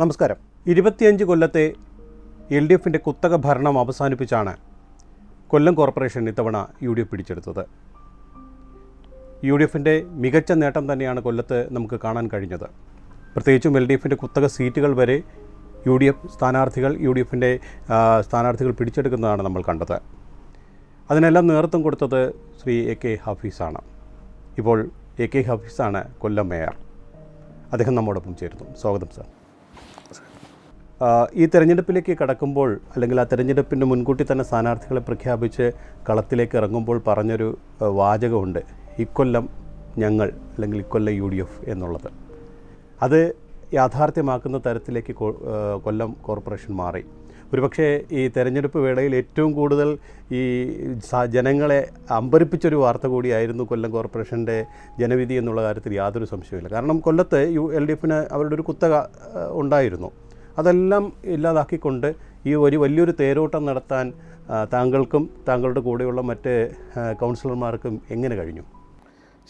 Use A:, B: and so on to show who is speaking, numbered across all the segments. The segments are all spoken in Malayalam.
A: നമസ്കാരം. ഇരുപത്തിയഞ്ച് കൊല്ലത്തെ എൽ ഡി എഫിന്റെ കുത്തക ഭരണം അവസാനിപ്പിച്ചാണ് കൊല്ലം കോർപ്പറേഷൻ ഇത്തവണ യു ഡി എഫ് പിടിച്ചെടുത്തത്. യു ഡി എഫിന്റെ മികച്ച നേട്ടം തന്നെയാണ് കൊല്ലത്ത് നമുക്ക് കാണാൻ കഴിഞ്ഞത്. പ്രത്യേകിച്ചും എൽ ഡി എഫിന്റെ കുത്തക സീറ്റുകൾ വരെ യു ഡി എഫ് സ്ഥാനാർത്ഥികൾ യു ഡി എഫിന്റെ സ്ഥാനാർത്ഥികൾ പിടിച്ചെടുക്കുന്നതാണ് നമ്മൾ കണ്ടത്. അതിനെല്ലാം നേതൃത്വം കൊടുത്തത് ശ്രീ എ കെ ഹഫീസാണ്. ഇപ്പോൾ എ കെ ഹഫീസാണ് കൊല്ലം മേയർ. അദ്ദേഹം നമ്മോടൊപ്പം ചേരുന്നു. സ്വാഗതം സാർ. ഈ തെരഞ്ഞെടുപ്പിലേക്ക് കടക്കുമ്പോൾ അല്ലെങ്കിൽ ആ തെരഞ്ഞെടുപ്പിന്റെ മുൻകൂട്ടി തന്നെ സ്ഥാനാർത്ഥികളെ പ്രഖ്യാപിച്ച് കളത്തിലേക്ക് ഇറങ്ങുമ്പോൾ പറഞ്ഞൊരു വാചകമുണ്ട്. ഇക്കൊല്ലം ഞങ്ങൾ അല്ലെങ്കിൽ ഇക്കൊല്ലം യു ഡി എഫ് എന്നുള്ളത്. അത് യാഥാർത്ഥ്യമാക്കുന്ന തരത്തിലേക്ക് കൊല്ലം കോർപ്പറേഷൻ മാറി. ഒരുപക്ഷെ ഈ തെരഞ്ഞെടുപ്പ് വേളയിൽ ഏറ്റവും കൂടുതൽ ഈ ജനങ്ങളെ അമ്പരിപ്പിച്ചൊരു വാർത്ത കൂടിയായിരുന്നു കൊല്ലം കോർപ്പറേഷന്റെ ജനവിധി എന്നുള്ള കാര്യത്തിൽ യാതൊരു സംശയമില്ല കാരണം കൊല്ലത്ത് യു എൽ ഡി എഫിന് അവരുടെ ഒരു കുത്തക ഉണ്ടായിരുന്നു. അതെല്ലാം ഇല്ലാതാക്കിക്കൊണ്ട് ഈ ഒരു വലിയൊരു തേരോട്ടം നടത്താൻ താങ്കൾക്കും താങ്കളുടെ കൂടെയുള്ള മറ്റ് കൗൺസിലർമാർക്കും എങ്ങനെ കഴിഞ്ഞു?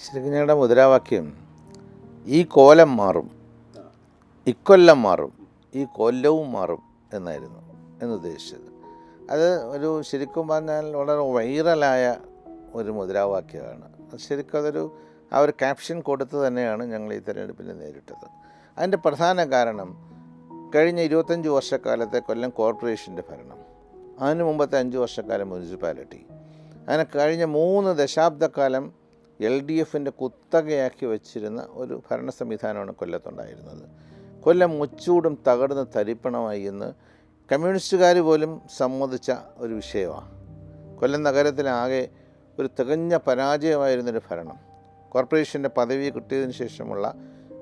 B: ശ്രീകൃഷ്ണയുടെ മുദ്രാവാക്യം ഈ കോലം മാറും ഇക്കൊല്ലം മാറും ഈ കൊല്ലവും മാറും എന്നായിരുന്നു എന്നുദ്ദേശിച്ചത്. അത് ഒരു ശരിക്കും പറഞ്ഞാൽ വളരെ വൈറലായ ഒരു മുദ്രാവാക്യമാണ്. ശരിക്കും അതൊരു ആ ഒരു ക്യാപ്ഷൻ കൊടുത്ത് തന്നെയാണ് ഞങ്ങൾ ഈ തിരഞ്ഞെടുപ്പിനെ നേരിട്ടത്. അതിന്റെ പ്രധാന കാരണം കഴിഞ്ഞ ഇരുപത്തഞ്ച് വർഷക്കാലത്തെ കൊല്ലം കോർപ്പറേഷന്റെ ഭരണം. അതിന് മുമ്പത്തെ അഞ്ച് വർഷക്കാലം മുനിസിപ്പാലിറ്റി. അങ്ങനെ കഴിഞ്ഞ മൂന്ന് ദശാബ്ദക്കാലം എൽ ഡി എഫിന്റെ കുത്തകയാക്കി വച്ചിരുന്ന ഒരു ഭരണ സംവിധാനമാണ് കൊല്ലത്തുണ്ടായിരുന്നത്. കൊല്ലം മുച്ചൂടും തകർന്ന് തരിപ്പണമായി എന്ന് കമ്മ്യൂണിസ്റ്റുകാർ പോലും സമ്മതിച്ച ഒരു വിഷയമാണ്. കൊല്ലം നഗരത്തിലാകെ ഒരു തികഞ്ഞ പരാജയമായിരുന്നൊരു ഭരണം. കോർപ്പറേഷന്റെ പദവി കിട്ടിയതിന് ശേഷമുള്ള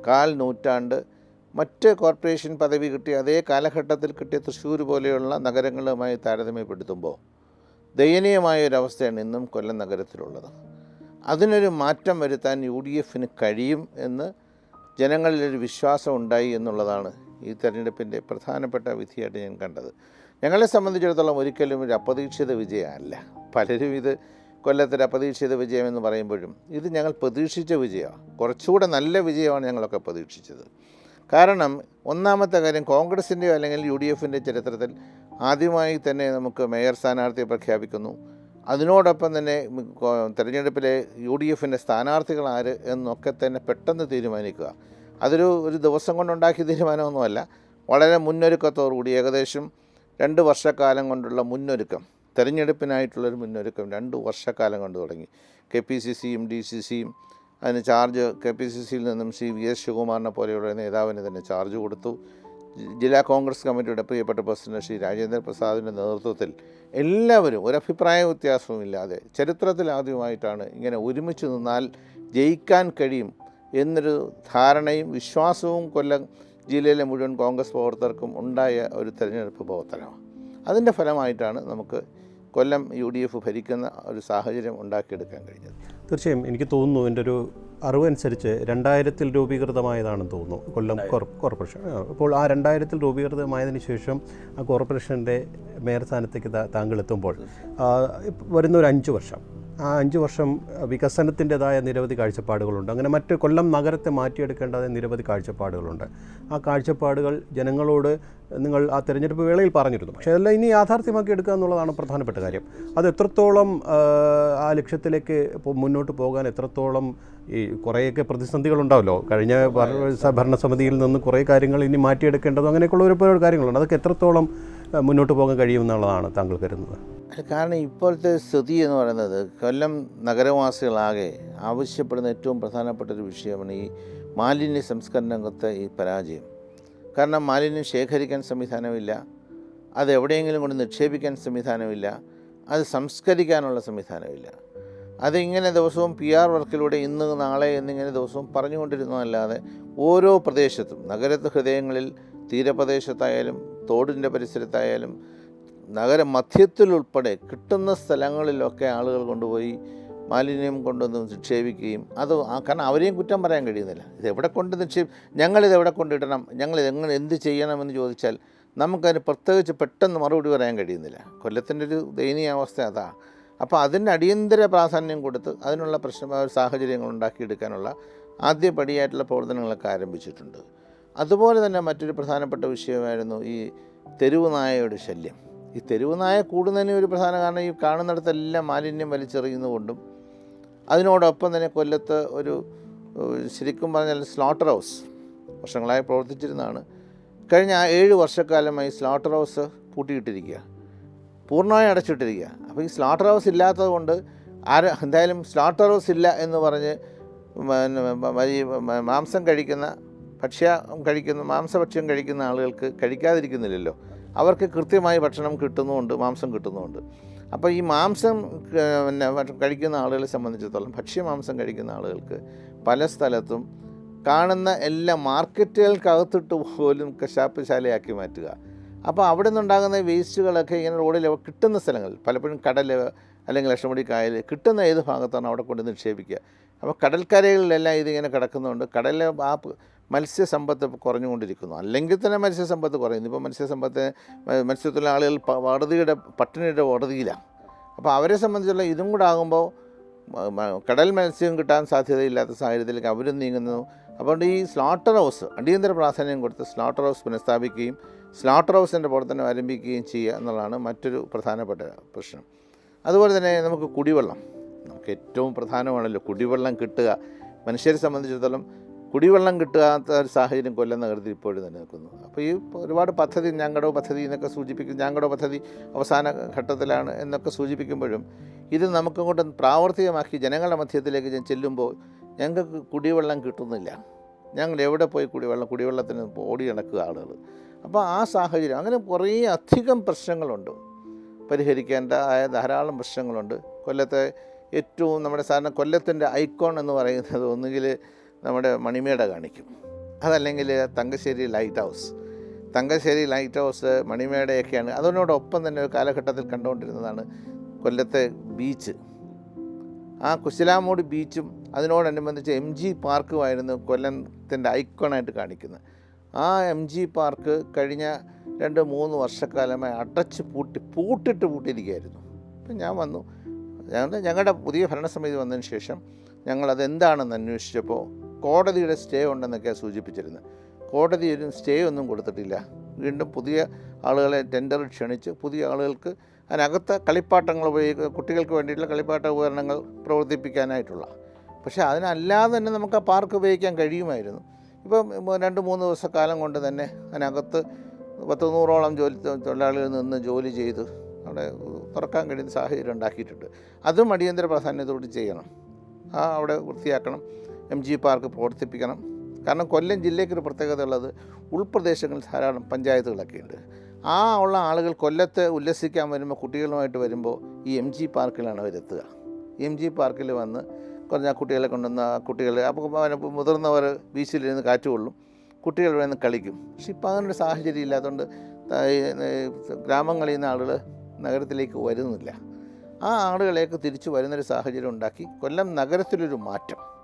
B: കാൽ നൂറ്റാണ്ട് മറ്റ് കോർപ്പറേഷൻ പദവി കിട്ടിയ അതേ കാലഘട്ടത്തിൽ കിട്ടിയ തൃശ്ശൂർ പോലെയുള്ള നഗരങ്ങളുമായി താരതമ്യപ്പെടുത്തുമ്പോൾ ദയനീയമായ ഒരവസ്ഥയാണ് ഇന്നും കൊല്ലം നഗരത്തിലുള്ളത്. അതിനൊരു മാറ്റം വരുത്താൻ യു ഡി എഫിന് കഴിയും എന്ന് ജനങ്ങളിലൊരു വിശ്വാസം ഉണ്ടായി എന്നുള്ളതാണ് ഈ തെരഞ്ഞെടുപ്പിന്റെ പ്രധാനപ്പെട്ട വിധിയായിട്ട് ഞാൻ കണ്ടത്. ഞങ്ങളെ സംബന്ധിച്ചിടത്തോളം ഒരിക്കലും ഒരു അപ്രതീക്ഷിത വിജയമല്ല. പലരും ഇത് കൊല്ലത്തിൽ അപ്രതീക്ഷിത വിജയമെന്ന് പറയുമ്പോഴും ഇത് ഞങ്ങൾ പ്രതീക്ഷിച്ച വിജയമാണ്. കുറച്ചുകൂടെ നല്ല വിജയമാണ് ഞങ്ങളൊക്കെ പ്രതീക്ഷിച്ചത്. കാരണം ഒന്നാമത്തെ കാര്യം കോൺഗ്രസിന്റെയോ അല്ലെങ്കിൽ യു ഡി എഫിന്റെ ചരിത്രത്തിൽ ആദ്യമായി തന്നെ നമുക്ക് മേയർ സ്ഥാനാർത്ഥിയെ പ്രഖ്യാപിക്കുന്നു. അതിനോടൊപ്പം തന്നെ തെരഞ്ഞെടുപ്പിലെ യു ഡി എഫിന്റെ സ്ഥാനാർത്ഥികൾ ആര് എന്നൊക്കെ തന്നെ പെട്ടെന്ന് തീരുമാനിക്കുക. അതൊരു ഒരു ദിവസം കൊണ്ടുണ്ടാക്കിയ തീരുമാനമൊന്നുമല്ല. വളരെ മുന്നൊരുക്കത്തോടുകൂടി ഏകദേശം രണ്ട് വർഷക്കാലം കൊണ്ടുള്ള മുന്നൊരുക്കം. തെരഞ്ഞെടുപ്പിനായിട്ടുള്ളൊരു മുന്നൊരുക്കം രണ്ട് വർഷക്കാലം കൊണ്ട് തുടങ്ങി. കെ പി സി സിയും ഡി സി സിയും അതിന് ചാർജ് കെ പി സി സിയിൽ നിന്നും ശ്രീ വി എസ് ശിവകുമാറിനെ പോലെയുള്ള നേതാവിന് തന്നെ ചാർജ് കൊടുത്തു. ജില്ലാ കോൺഗ്രസ് കമ്മിറ്റിയുടെ പ്രിയപ്പെട്ട പ്രസിഡന്റ് ശ്രീ രാജേന്ദ്ര പ്രസാദിന്റെ നേതൃത്വത്തിൽ എല്ലാവരും ഒരഭിപ്രായ വ്യത്യാസവും ഇല്ലാതെ ചരിത്രത്തിൽ ആദ്യമായിട്ടാണ് ഇങ്ങനെ ഒരുമിച്ച് നിന്നാൽ ജയിക്കാൻ കഴിയും എന്നൊരു ധാരണയും വിശ്വാസവും കൊല്ലം ജില്ലയിലെ മുഴുവൻ കോൺഗ്രസ് പ്രവർത്തകർക്കും ഉണ്ടായ ഒരു തെരഞ്ഞെടുപ്പ് പ്രവർത്തനമാണ്. അതിന്റെ ഫലമായിട്ടാണ് നമുക്ക് കൊല്ലം യു ഡി എഫ് ഭരിക്കുന്ന ഒരു സാഹചര്യം ഉണ്ടാക്കിയെടുക്കാൻ കഴിഞ്ഞത്?
A: തീർച്ചയായും എനിക്ക് തോന്നുന്നു എന്റെ ഒരു അറിവനുസരിച്ച് രണ്ടായിരത്തിൽ രൂപീകൃതമായതാണെന്ന് തോന്നുന്നു കൊല്ലം കോർപ്പറേഷൻ. അപ്പോൾ ആ രണ്ടായിരത്തിൽ രൂപീകൃതമായതിനു ശേഷം ആ കോർപ്പറേഷന്റെ മേയർ സ്ഥാനത്തേക്ക് താങ്കൾ എത്തുമ്പോൾ വരുന്ന ഒരു അഞ്ച് വർഷം. ആ അഞ്ച് വർഷം വികസനത്തിന്റെതായ നിരവധി കാഴ്ചപ്പാടുകളുണ്ട്. അങ്ങനെ മറ്റ് കൊല്ലം നഗരത്തെ മാറ്റിയെടുക്കേണ്ടതായ നിരവധി കാഴ്ചപ്പാടുകളുണ്ട്. ആ കാഴ്ചപ്പാടുകൾ ജനങ്ങളോട് നിങ്ങൾ ആ തെരഞ്ഞെടുപ്പ് വേളയിൽ പറഞ്ഞിരുന്നു. പക്ഷേ അതെല്ലാം ഇനി യാഥാർത്ഥ്യമാക്കി എടുക്കുക എന്നുള്ളതാണ് പ്രധാനപ്പെട്ട കാര്യം. അത് എത്രത്തോളം ആ, ലക്ഷ്യത്തിലേക്ക് മുന്നോട്ട് പോകാൻ എത്രത്തോളം ഈ കുറേയൊക്കെ പ്രതിസന്ധികളുണ്ടാവല്ലോ. കഴിഞ്ഞ ഭരണസമിതിയിൽ നിന്ന് കുറേ കാര്യങ്ങൾ ഇനി മാറ്റിയെടുക്കേണ്ടതും അങ്ങനെയൊക്കെയുള്ള ഒരുപാട് കാര്യങ്ങളുണ്ട്. അതൊക്കെ എത്രത്തോളം മുന്നോട്ട് പോകാൻ കഴിയുമെന്നുള്ളതാണ് താങ്കൾ കരുതുന്നത്.
B: കാരണം ഇപ്പോഴത്തെ സ്ഥിതി എന്ന് പറയുന്നത് കൊല്ലം നഗരവാസികളാകെ ആവശ്യപ്പെടുന്ന ഏറ്റവും പ്രധാനപ്പെട്ട ഒരു വിഷയമാണ് ഈ മാലിന്യ സംസ്കരണ രംഗത്തെ ഈ പരാജയം. കാരണം മാലിന്യം ശേഖരിക്കാൻ സംവിധാനമില്ല അത് എവിടെയെങ്കിലും കൊണ്ട് നിക്ഷേപിക്കാൻ സംവിധാനമില്ല അത് സംസ്കരിക്കാനുള്ള സംവിധാനമില്ല. അതിങ്ങനെ ദിവസവും പി ആർ വർക്കിലൂടെ ഇന്ന് നാളെ എന്നിങ്ങനെ ദിവസവും പറഞ്ഞുകൊണ്ടിരുന്നതല്ലാതെ ഓരോ പ്രദേശത്തും നഗരത്ത് ഹൃദയങ്ങളിൽ തീരപ്രദേശത്തായാലും തോടിന്റെ പരിസരത്തായാലും നഗര മധ്യത്തിലുൾപ്പെടെ കിട്ടുന്ന സ്ഥലങ്ങളിലൊക്കെ ആളുകൾ കൊണ്ടുപോയി മാലിന്യം കൊണ്ടുവന്ന് നിക്ഷേപിക്കുകയും അത് കാരണം അവരെയും കുറ്റം പറയാൻ കഴിയുന്നില്ല. ഇതെവിടെ കൊണ്ട് നിക്ഷേപി ഞങ്ങളിത് എവിടെ കൊണ്ടിടണം? ഞങ്ങളിത് എങ്ങനെ എന്ത് ചെയ്യണമെന്ന് ചോദിച്ചാൽ നമുക്കതിന് പ്രത്യേകിച്ച് പെട്ടെന്ന് മറുപടി പറയാൻ കഴിയുന്നില്ല. കൊല്ലത്തിന്റെ ഒരു ദയനീയ അവസ്ഥ അതാ. അപ്പോൾ അതിന് അടിയന്തര പ്രാധാന്യം കൊടുത്ത് അതിനുള്ള പ്രശ്ന സാഹചര്യങ്ങൾ ഉണ്ടാക്കിയെടുക്കാനുള്ള ആദ്യപടിയായിട്ടുള്ള പ്രവർത്തനങ്ങളൊക്കെ ആരംഭിച്ചിട്ടുണ്ട്. അതുപോലെ തന്നെ മറ്റൊരു പ്രധാനപ്പെട്ട വിഷയമായിരുന്നു ഈ തെരുവ് നായയുടെ ശല്യം. ഈ തെരുവ് നായ കൂടുന്നതിന് ഒരു പ്രധാന കാരണം ഈ കാണുന്നിടത്തെല്ലാം മാലിന്യം വലിച്ചെറിയുന്നതുകൊണ്ടും അതിനോടൊപ്പം തന്നെ കൊല്ലത്ത് ഒരു ശരിക്കും പറഞ്ഞാൽ സ്ലോട്ടർ ഹൗസ് വർഷങ്ങളായി പ്രവർത്തിച്ചിരുന്നതാണ്. കഴിഞ്ഞ ഏഴ് വർഷക്കാലമായി സ്ലോട്ടർ ഹൗസ് പൂട്ടിയിട്ടിരിക്കുക പൂർണമായി അടച്ചിട്ടിരിക്കുക. അപ്പോൾ ഈ സ്ലോട്ടർ ഹൗസ് ഇല്ലാത്തത് കൊണ്ട് ആര് എന്തായാലും സ്ലോട്ടർ ഹൗസ് ഇല്ല എന്ന് പറഞ്ഞ് മാംസം കഴിക്കുന്ന ഭക്ഷ്യ കഴിക്കുന്ന മാംസഭക്ഷ്യം കഴിക്കുന്ന ആളുകൾക്ക് കഴിക്കാതിരിക്കുന്നില്ലല്ലോ. അവർക്ക് കൃത്യമായി ഭക്ഷണം കിട്ടുന്നുമുണ്ട് മാംസം കിട്ടുന്നുമുണ്ട്. അപ്പോൾ ഈ മാംസം പിന്നെ കഴിക്കുന്ന ആളുകളെ സംബന്ധിച്ചിടത്തോളം ഭക്ഷ്യമാംസം കഴിക്കുന്ന ആളുകൾക്ക് പല സ്ഥലത്തും കാണുന്ന എല്ലാ മാർക്കറ്റുകൾക്കകത്തിട്ട് പോലും കശാപ്പുശാലയാക്കി മാറ്റുക. അപ്പോൾ അവിടെ നിന്നുണ്ടാകുന്ന വേസ്റ്റുകളൊക്കെ ഇങ്ങനെ റോഡിൽ കിട്ടുന്ന സ്ഥലങ്ങൾ പലപ്പോഴും കടൽ അല്ലെങ്കിൽ ലക്ഷമുടി കായൽ കിട്ടുന്ന ഏത് ഭാഗത്താണ് അവിടെ കൊണ്ട് നിക്ഷേപിക്കുക. അപ്പോൾ കടൽക്കരകളിലെല്ലാം ഇതിങ്ങനെ കിടക്കുന്നുണ്ട്. കടലിലെ ആ മത്സ്യസമ്പത്ത് കുറഞ്ഞുകൊണ്ടിരിക്കുന്നു. അല്ലെങ്കിൽ തന്നെ മത്സ്യസമ്പത്ത് കുറയുന്നു. ഇപ്പോൾ മത്സ്യസമ്പത്ത് മത്സ്യത്തൊഴിലാളികൾ വറുതിയുടെ പട്ടിണിയുടെ വറുതിയിലാണ് അപ്പോൾ അവരെ സംബന്ധിച്ചുള്ള ഇതും കൂടെ ആകുമ്പോൾ കടൽ മത്സ്യം കിട്ടാൻ സാധ്യതയില്ലാത്ത സാഹചര്യത്തിലേക്ക് അവരും നീങ്ങുന്നു. അതുകൊണ്ട് ഈ സ്ലോട്ടർ ഹൗസ് അടിയന്തര പ്രാധാന്യം കൊടുത്ത് സ്ലോട്ടർ ഹൗസ് പുനഃസ്ഥാപിക്കുകയും സ്ലോട്ടർ ഹൗസിന്റെ പ്രവർത്തനം ആരംഭിക്കുകയും ചെയ്യുക എന്നുള്ളതാണ് മറ്റൊരു പ്രധാനപ്പെട്ട പ്രശ്നം. അതുപോലെ തന്നെ നമുക്ക് കുടിവെള്ളം. നമുക്ക് ഏറ്റവും പ്രധാനമാണല്ലോ കുടിവെള്ളം കിട്ടുക. മനുഷ്യരെ സംബന്ധിച്ചിടത്തോളം കുടിവെള്ളം കിട്ടാത്ത ഒരു സാഹചര്യം കൊല്ലം നഗരത്തിൽ ഇപ്പോഴും നിലനിൽക്കുന്നു. അപ്പോൾ ഈ ഒരുപാട് പദ്ധതി ഞങ്ങളുടെ പദ്ധതി എന്നൊക്കെ സൂചിപ്പിക്കും ഞങ്ങളുടെ പദ്ധതി അവസാന ഘട്ടത്തിലാണ് എന്നൊക്കെ സൂചിപ്പിക്കുമ്പോഴും ഇത് നമുക്കങ്ങോട്ട് പ്രാവർത്തികമാക്കി ജനങ്ങളുടെ മധ്യത്തിലേക്ക് ഞാൻ ചെല്ലുമ്പോൾ ഞങ്ങൾക്ക് കുടിവെള്ളം കിട്ടുന്നില്ല. ഞങ്ങൾ എവിടെ പോയി കുടിവെള്ളം കുടിവെള്ളത്തിന് ഓടി നടക്കുക ആളുകൾ. അപ്പോൾ ആ സാഹചര്യം അങ്ങനെ കുറേ അധികം പ്രശ്നങ്ങളുണ്ട്. പരിഹരിക്കേണ്ട ആയ ധാരാളം പ്രശ്നങ്ങളുണ്ട്. കൊല്ലത്തെ ഏറ്റവും നമ്മുടെ സാധാരണ കൊല്ലത്തിന്റെ ഐക്കോൺ എന്ന് പറയുന്നത് ഒന്നുകിൽ നമ്മുടെ മണിമേട കാണിക്കും. അതല്ലെങ്കിൽ Thangassery light house Thangassery light house മണിമേടയൊക്കെയാണ്. അതിനോടൊപ്പം തന്നെ ഒരു കാലഘട്ടത്തിൽ കണ്ടുകൊണ്ടിരുന്നതാണ് കൊല്ലത്തെ ബീച്ച് ആ കുശിലാമോട് ബീച്ചും അതിനോടനുബന്ധിച്ച് എം ജി പാർക്കുമായിരുന്നു കൊല്ലത്തിന്റെ ഐക്കോണായിട്ട് കാണിക്കുന്നത്. ആ എം ജി പാർക്ക് കഴിഞ്ഞ രണ്ട് മൂന്ന് വർഷക്കാലമായി അടച്ച് പൂട്ടി പൂട്ടിട്ട് പൂട്ടിയിരിക്കുകയായിരുന്നു. അപ്പം ഞാൻ വന്നു. ഞങ്ങളുടെ പുതിയ ഭരണസമിതി വന്നതിന് ശേഷം ഞങ്ങളതെന്താണെന്ന് അന്വേഷിച്ചപ്പോൾ കോടതിയുടെ സ്റ്റേ ഉണ്ടെന്നൊക്കെ സൂചിപ്പിച്ചിരുന്നു കോടതി ഒരു സ്റ്റേ ഒന്നും കൊടുത്തിട്ടില്ല. വീണ്ടും പുതിയ ആളുകളെ ടെൻഡർ ക്ഷണിച്ച് പുതിയ ആളുകൾക്ക് അതിനകത്ത് കളിപ്പാട്ടങ്ങൾ ഉപയോഗിക്കുക കുട്ടികൾക്ക് വേണ്ടിയിട്ടുള്ള കളിപ്പാട്ട ഉപകരണങ്ങൾ പ്രവർത്തിപ്പിക്കാനായിട്ടുള്ള. പക്ഷേ അതിനല്ലാതെ തന്നെ നമുക്ക് ആ പാർക്ക് ഉപയോഗിക്കാൻ കഴിയുമായിരുന്നു. ഇപ്പം രണ്ട് മൂന്ന് ദിവസക്കാലം കൊണ്ട് തന്നെ അതിനകത്ത് പത്ത് നൂറോളം ജോലി തൊഴിലാളികൾ നിന്ന് ജോലി ചെയ്ത് അവിടെ തുറക്കാൻ കഴിയുന്ന സാഹചര്യം ഉണ്ടാക്കിയിട്ടുണ്ട്. അതും അടിയന്തര പ്രാധാന്യത്തോട് ചെയ്യണം. ആ അവിടെ വൃത്തിയാക്കണം. എം ജി പാർക്ക് പ്രവർത്തിപ്പിക്കണം. കാരണം കൊല്ലം ജില്ലയ്ക്ക് ഒരു പ്രത്യേകത ഉള്ളത് ഉൾപ്രദേശങ്ങളിൽ ധാരാളം പഞ്ചായത്തുകളൊക്കെ ഉണ്ട് ആ ഉള്ള ആളുകൾ കൊല്ലത്ത് ഉല്ലസിക്കാൻ വരുമ്പോൾ കുട്ടികളുമായിട്ട് വരുമ്പോൾ ഈ എം ജി പാർക്കിലാണ് അവരെത്തുക. എം ജി പാർക്കിൽ വന്ന് കുറഞ്ഞ കുട്ടികളെ കൊണ്ടുവന്ന കുട്ടികൾ അപ്പോൾ മുതിർന്നവർ ബീച്ചിലിരുന്ന് കാറ്റ് കൊള്ളും കുട്ടികൾ നിന്ന് കളിക്കും. പക്ഷെ ഇപ്പോൾ അങ്ങനൊരു സാഹചര്യം ഇല്ലാത്തതുകൊണ്ട് ഗ്രാമങ്ങളിൽ നിന്ന് ആളുകൾ നഗരത്തിലേക്ക് വരുന്നില്ല. ആ ആളുകളെയൊക്കെ തിരിച്ചു വരുന്നൊരു സാഹചര്യം ഉണ്ടാക്കി കൊല്ലം നഗരത്തിലൊരു മാറ്റം.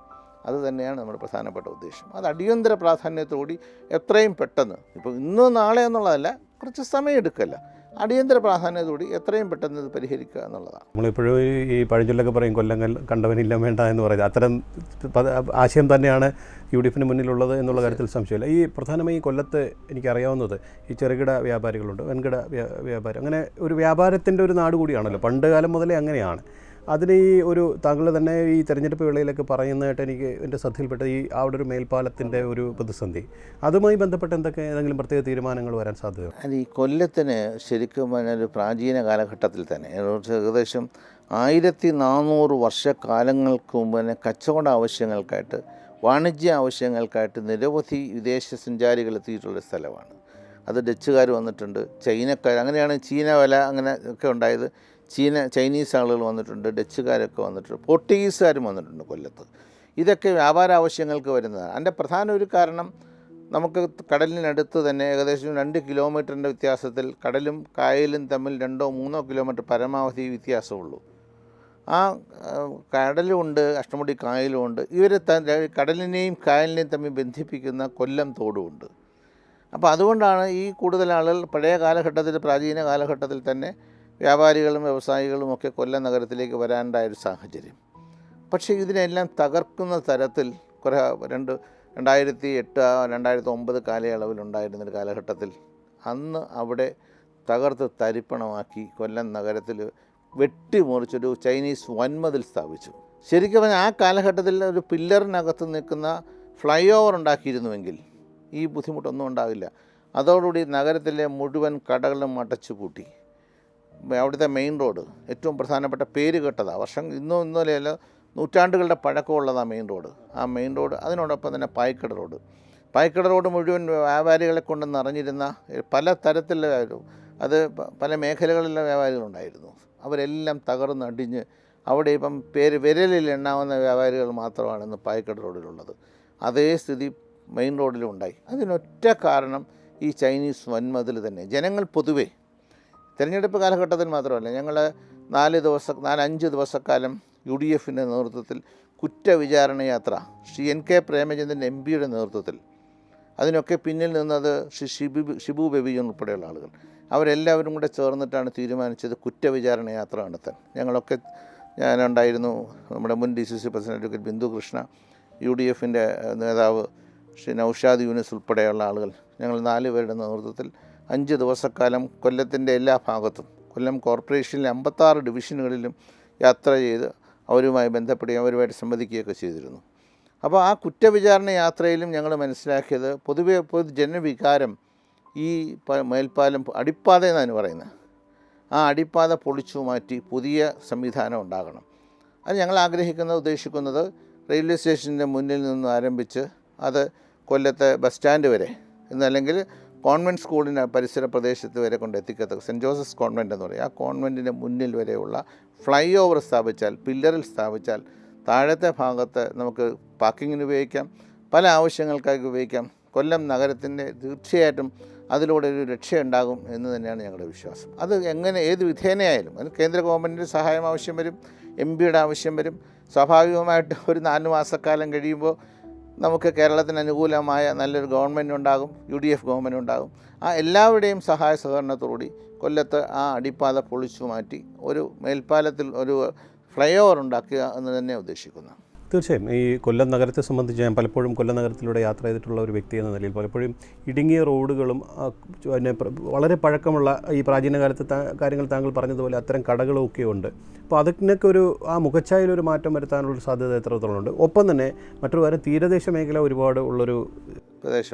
B: അത് തന്നെയാണ് നമ്മുടെ പ്രധാനപ്പെട്ട ഉദ്ദേശം. അത് അടിയന്തര പ്രാധാന്യത്തോടി എത്രയും പെട്ടെന്ന് ഇപ്പോൾ ഇന്ന് നാളെ എന്നുള്ളതല്ല കുറച്ച് സമയം എടുക്കല്ല അടിയന്തര പ്രാധാന്യത്തോടി എത്രയും പെട്ടെന്ന് ഇത് പരിഹരിക്കുക എന്നുള്ളതാണ്.
A: നമ്മളിപ്പോഴും ഈ പഴഞ്ചൊല്ലൊക്കെ പറയും കൊല്ലം കൽ- കണ്ടവനില്ല വേണ്ട എന്ന് പറയുന്നത് അത്തരം ആശയം തന്നെയാണ് യു ഡി എഫിന് മുന്നിലുള്ളത് എന്നുള്ള കാര്യത്തിൽ സംശയമില്ല. ഈ പ്രധാനമായി ഈ കൊല്ലത്ത് എനിക്കറിയാവുന്നത് ഈ ചെറുകിട വ്യാപാരികളുണ്ട് വൻകിട വ്യാ- വ്യാപാരം. അങ്ങനെ ഒരു വ്യാപാരത്തിന്റെ ഒരു നാട് കൂടിയാണല്ലോ. പണ്ട് കാലം മുതലേ അങ്ങനെയാണ്. അതിന് ഈ ഒരു താങ്കൾ തന്നെ ഈ തെരഞ്ഞെടുപ്പ് വേളയിലൊക്കെ പറയുന്നതായിട്ട് എനിക്ക് എന്റെ ശ്രദ്ധയിൽപ്പെട്ട ഈ അവിടെ ഒരു മേൽപ്പാലത്തിന്റെ ഒരു പ്രതിസന്ധി. അതുമായി ബന്ധപ്പെട്ട് എന്തൊക്കെ ഏതെങ്കിലും പ്രത്യേക തീരുമാനങ്ങൾ വരാൻ സാധ്യത
B: അത് ഈ കൊല്ലത്തിന് ശരിക്കും ഒരു പ്രാചീന കാലഘട്ടത്തിൽ തന്നെ. ഏകദേശം ആയിരത്തി നാനൂറ് വർഷക്കാലങ്ങൾക്ക് മുമ്പ് തന്നെ കച്ചവട ആവശ്യങ്ങൾക്കായിട്ട് വാണിജ്യ ആവശ്യങ്ങൾക്കായിട്ട് നിരവധി വിദേശ സഞ്ചാരികൾ എത്തിയിട്ടുള്ള സ്ഥലമാണ്. അത് ഡച്ചുകാർ വന്നിട്ടുണ്ട് ചൈനക്കാർ അങ്ങനെയാണ് ചീന വില അങ്ങനെ ഒക്കെ ഉണ്ടായത്. ചീന ചൈനീസ് ആളുകൾ വന്നിട്ടുണ്ട് ഡച്ചുകാരൊക്കെ വന്നിട്ടുണ്ട് പോർട്ടുഗീസുകാരും വന്നിട്ടുണ്ട് കൊല്ലത്ത്. ഇതൊക്കെ വ്യാപാര ആവശ്യങ്ങൾക്ക് വരുന്നതാണ്. അതിന്റെ പ്രധാന ഒരു കാരണം നമുക്ക് കടലിനടുത്ത് തന്നെ ഏകദേശം രണ്ട് കിലോമീറ്ററിന്റെ വ്യത്യാസത്തിൽ കടലും കായലും തമ്മിൽ രണ്ടോ മൂന്നോ കിലോമീറ്റർ പരമാവധി വ്യത്യാസമുള്ളൂ. ആ കടലുമുണ്ട് അഷ്ടമുടി കായലുമുണ്ട് ഇവർ കടലിനെയും കായലിനെയും തമ്മിൽ ബന്ധിപ്പിക്കുന്ന കൊല്ലം തോടുമുണ്ട് അപ്പോൾ അതുകൊണ്ടാണ് ഈ കൂടുതൽ ആളുകൾ പഴയ കാലഘട്ടത്തിൽ പ്രാചീന കാലഘട്ടത്തിൽ തന്നെ വ്യാപാരികളും വ്യവസായികളും ഒക്കെ കൊല്ലം നഗരത്തിലേക്ക് വരാനുണ്ടായ ഒരു സാഹചര്യം. പക്ഷേ ഇതിനെല്ലാം തകർക്കുന്ന തരത്തിൽ കുറേ രണ്ട് രണ്ടായിരത്തി എട്ട് രണ്ടായിരത്തി ഒമ്പത് കാലയളവിലുണ്ടായിരുന്നൊരു കാലഘട്ടത്തിൽ അന്ന് അവിടെ തകർത്ത് തരിപ്പണമാക്കി കൊല്ലം നഗരത്തിൽ വെട്ടിമുറിച്ചൊരു ചൈനീസ് വൻമതിൽ സ്ഥാപിച്ചു. ശരിക്കും പറഞ്ഞാൽ ആ കാലഘട്ടത്തിൽ ഒരു പില്ലറിനകത്ത് നിൽക്കുന്ന ഫ്ലൈ ഓവർ ഉണ്ടാക്കിയിരുന്നുവെങ്കിൽ ഈ ബുദ്ധിമുട്ടൊന്നും ഉണ്ടാവില്ല. അതോടുകൂടി നഗരത്തിലെ മുഴുവൻ കടകളും അടച്ചു പൂട്ടി അവിടുത്തെ മെയിൻ റോഡ് ഏറ്റവും പ്രധാനപ്പെട്ട പേര് കേട്ടതാണ് വർഷം ഇന്നും ഇന്നലെയല്ല നൂറ്റാണ്ടുകളുടെ പഴക്കമുള്ളതാണ് മെയിൻ റോഡ് ആ മെയിൻ റോഡ് അതിനോടൊപ്പം തന്നെ പായ്ക്കട റോഡ് പായ്ക്കട റോഡ് മുഴുവൻ വ്യാപാരികളെ കൊണ്ട് നിറഞ്ഞിരുന്ന പല തരത്തിലുള്ള അത് പല മേഖലകളിലെ വ്യാപാരികളുണ്ടായിരുന്നു അവരെല്ലാം തകർന്നടിഞ്ഞ് അവിടെ ഇപ്പം പേര് വിരലിൽ എണ്ണാവുന്ന വ്യാപാരികൾ മാത്രമാണ് ഇന്ന് പായ്ക്കട റോഡിലുള്ളത്. അതേ സ്ഥിതി മെയിൻ റോഡിലും ഉണ്ടായി. അതിനൊറ്റ കാരണം ഈ ചൈനീസ് വൻമതിൽ തന്നെ. ജനങ്ങൾ പൊതുവേ തിരഞ്ഞെടുപ്പ് കാലഘട്ടത്തിൽ മാത്രമല്ല ഞങ്ങൾ നാല് ദിവസ നാലഞ്ച് ദിവസക്കാലം യു ഡി എഫിന്റെ നേതൃത്വത്തിൽ കുറ്റവിചാരണ യാത്ര Shri N K Premachandran M പിയുടെ നേതൃത്വത്തിൽ. അതിനൊക്കെ പിന്നിൽ നിന്നത് ശ്രീ ഷിബു ഷിബു ബെബിജൻ ഉൾപ്പെടെയുള്ള ആളുകൾ. അവരെല്ലാവരും കൂടെ ചേർന്നിട്ടാണ് തീരുമാനിച്ചത് കുറ്റവിചാരണ യാത്ര നടത്താൻ. ഞങ്ങളൊക്കെ ഞാനുണ്ടായിരുന്നു നമ്മുടെ മുൻ D C C president advocate Bindu Krishna U D എഫിന്റെ നേതാവ് ശ്രീ നൌഷാദ് യൂനിസ് ഉൾപ്പെടെയുള്ള ആളുകൾ. ഞങ്ങൾ നാല് പേരുടെ നേതൃത്വത്തിൽ അഞ്ച് ദിവസക്കാലം കൊല്ലത്തിന്റെ എല്ലാ ഭാഗത്തും കൊല്ലം കോർപ്പറേഷനിലെ അമ്പത്താറ് ഡിവിഷനുകളിലും യാത്ര ചെയ്ത് അവരുമായി ബന്ധപ്പെടുകയും അവരുമായിട്ട് സംവദിക്കുകയൊക്കെ ചെയ്തിരുന്നു. അപ്പോൾ ആ കുറ്റവിചാരണ യാത്രയിലും ഞങ്ങൾ മനസ്സിലാക്കിയത് പൊതുവെ പൊതു ജനവികാരം ഈ മേൽപ്പാലം അടിപ്പാത എന്നാണ് പറയുന്നത്. ആ അടിപ്പാത പൊളിച്ചു മാറ്റി പുതിയ സംവിധാനം ഉണ്ടാകണം. അത് ഞങ്ങൾ ആഗ്രഹിക്കുന്നത് ഉദ്ദേശിക്കുന്നത് റെയിൽവേ സ്റ്റേഷന്റെ മുന്നിൽ നിന്ന് ആരംഭിച്ച് അത് കൊല്ലത്തെ ബസ് സ്റ്റാൻഡ് വരെ എന്നല്ലെങ്കിൽ കോൺവെന്റ് സ്കൂളിന് പരിസര പ്രദേശത്ത് വരെ കൊണ്ട് എത്തിക്കത്തക്ക സെന്റ് ജോസഫ്സ് കോൺവെന്റ് എന്ന് പറയും. ആ കോൺവെന്റിന്റെ മുന്നിൽ വരെയുള്ള ഫ്ലൈ ഓവർ സ്ഥാപിച്ചാൽ പില്ലറിൽ സ്ഥാപിച്ചാൽ താഴത്തെ ഭാഗത്ത് നമുക്ക് പാർക്കിങ്ങിന് ഉപയോഗിക്കാം. പല ആവശ്യങ്ങൾക്കായി ഉപയോഗിക്കാം. കൊല്ലം നഗരത്തിന്റെ തീർച്ചയായിട്ടും അതിലൂടെ ഒരു രക്ഷയുണ്ടാകും എന്ന് തന്നെയാണ് ഞങ്ങളുടെ വിശ്വാസം. അത് എങ്ങനെ ഏത് വിധേനയായാലും അതിന് കേന്ദ്ര ഗവൺമെന്റിന്റെ സഹായം ആവശ്യം വരും എം പിയുടെ ആവശ്യം വരും. സ്വാഭാവികമായിട്ട് ഒരു നാല് മാസക്കാലം കഴിയുമ്പോൾ നമുക്ക് കേരളത്തിന് അനുകൂലമായ നല്ലൊരു ഗവൺമെന്റ് ഉണ്ടാകും യു ഡി എഫ് ഗവൺമെന്റ് ഉണ്ടാകും. ആ എല്ലാവരുടെയും സഹായ സഹകരണത്തോടുകൂടി കൊല്ലത്ത് ആ അടിപ്പാത പൊളിച്ചു മാറ്റി ഒരു മേൽപ്പാലത്തിൽ ഒരു ഫ്ലൈ ഓവർ ഉണ്ടാക്കുക എന്ന് തന്നെ ഉദ്ദേശിക്കുന്നു.
A: തീർച്ചയായും ഈ കൊല്ലം നഗരത്തെ സംബന്ധിച്ച് ഞാൻ പലപ്പോഴും കൊല്ലം നഗരത്തിലൂടെ യാത്ര ചെയ്തിട്ടുള്ള ഒരു വ്യക്തി എന്ന നിലയിൽ പലപ്പോഴും ഇടുങ്ങിയ റോഡുകളും പിന്നെ വളരെ പഴക്കമുള്ള ഈ പ്രാചീന കാലത്തെ കാര്യങ്ങൾ താങ്കൾ പറഞ്ഞതുപോലെ അത്തരം കടകളും ഒക്കെ ഉണ്ട്. അപ്പോൾ അതിനൊക്കെ ഒരു ആ മുഖച്ഛായയിലൊരു മാറ്റം വരുത്താനുള്ള സാധ്യത എത്രത്തോളം ഉണ്ട്? ഒപ്പം തന്നെ മറ്റൊരു കാര്യം തീരദേശ മേഖല ഒരുപാട് ഉള്ളൊരു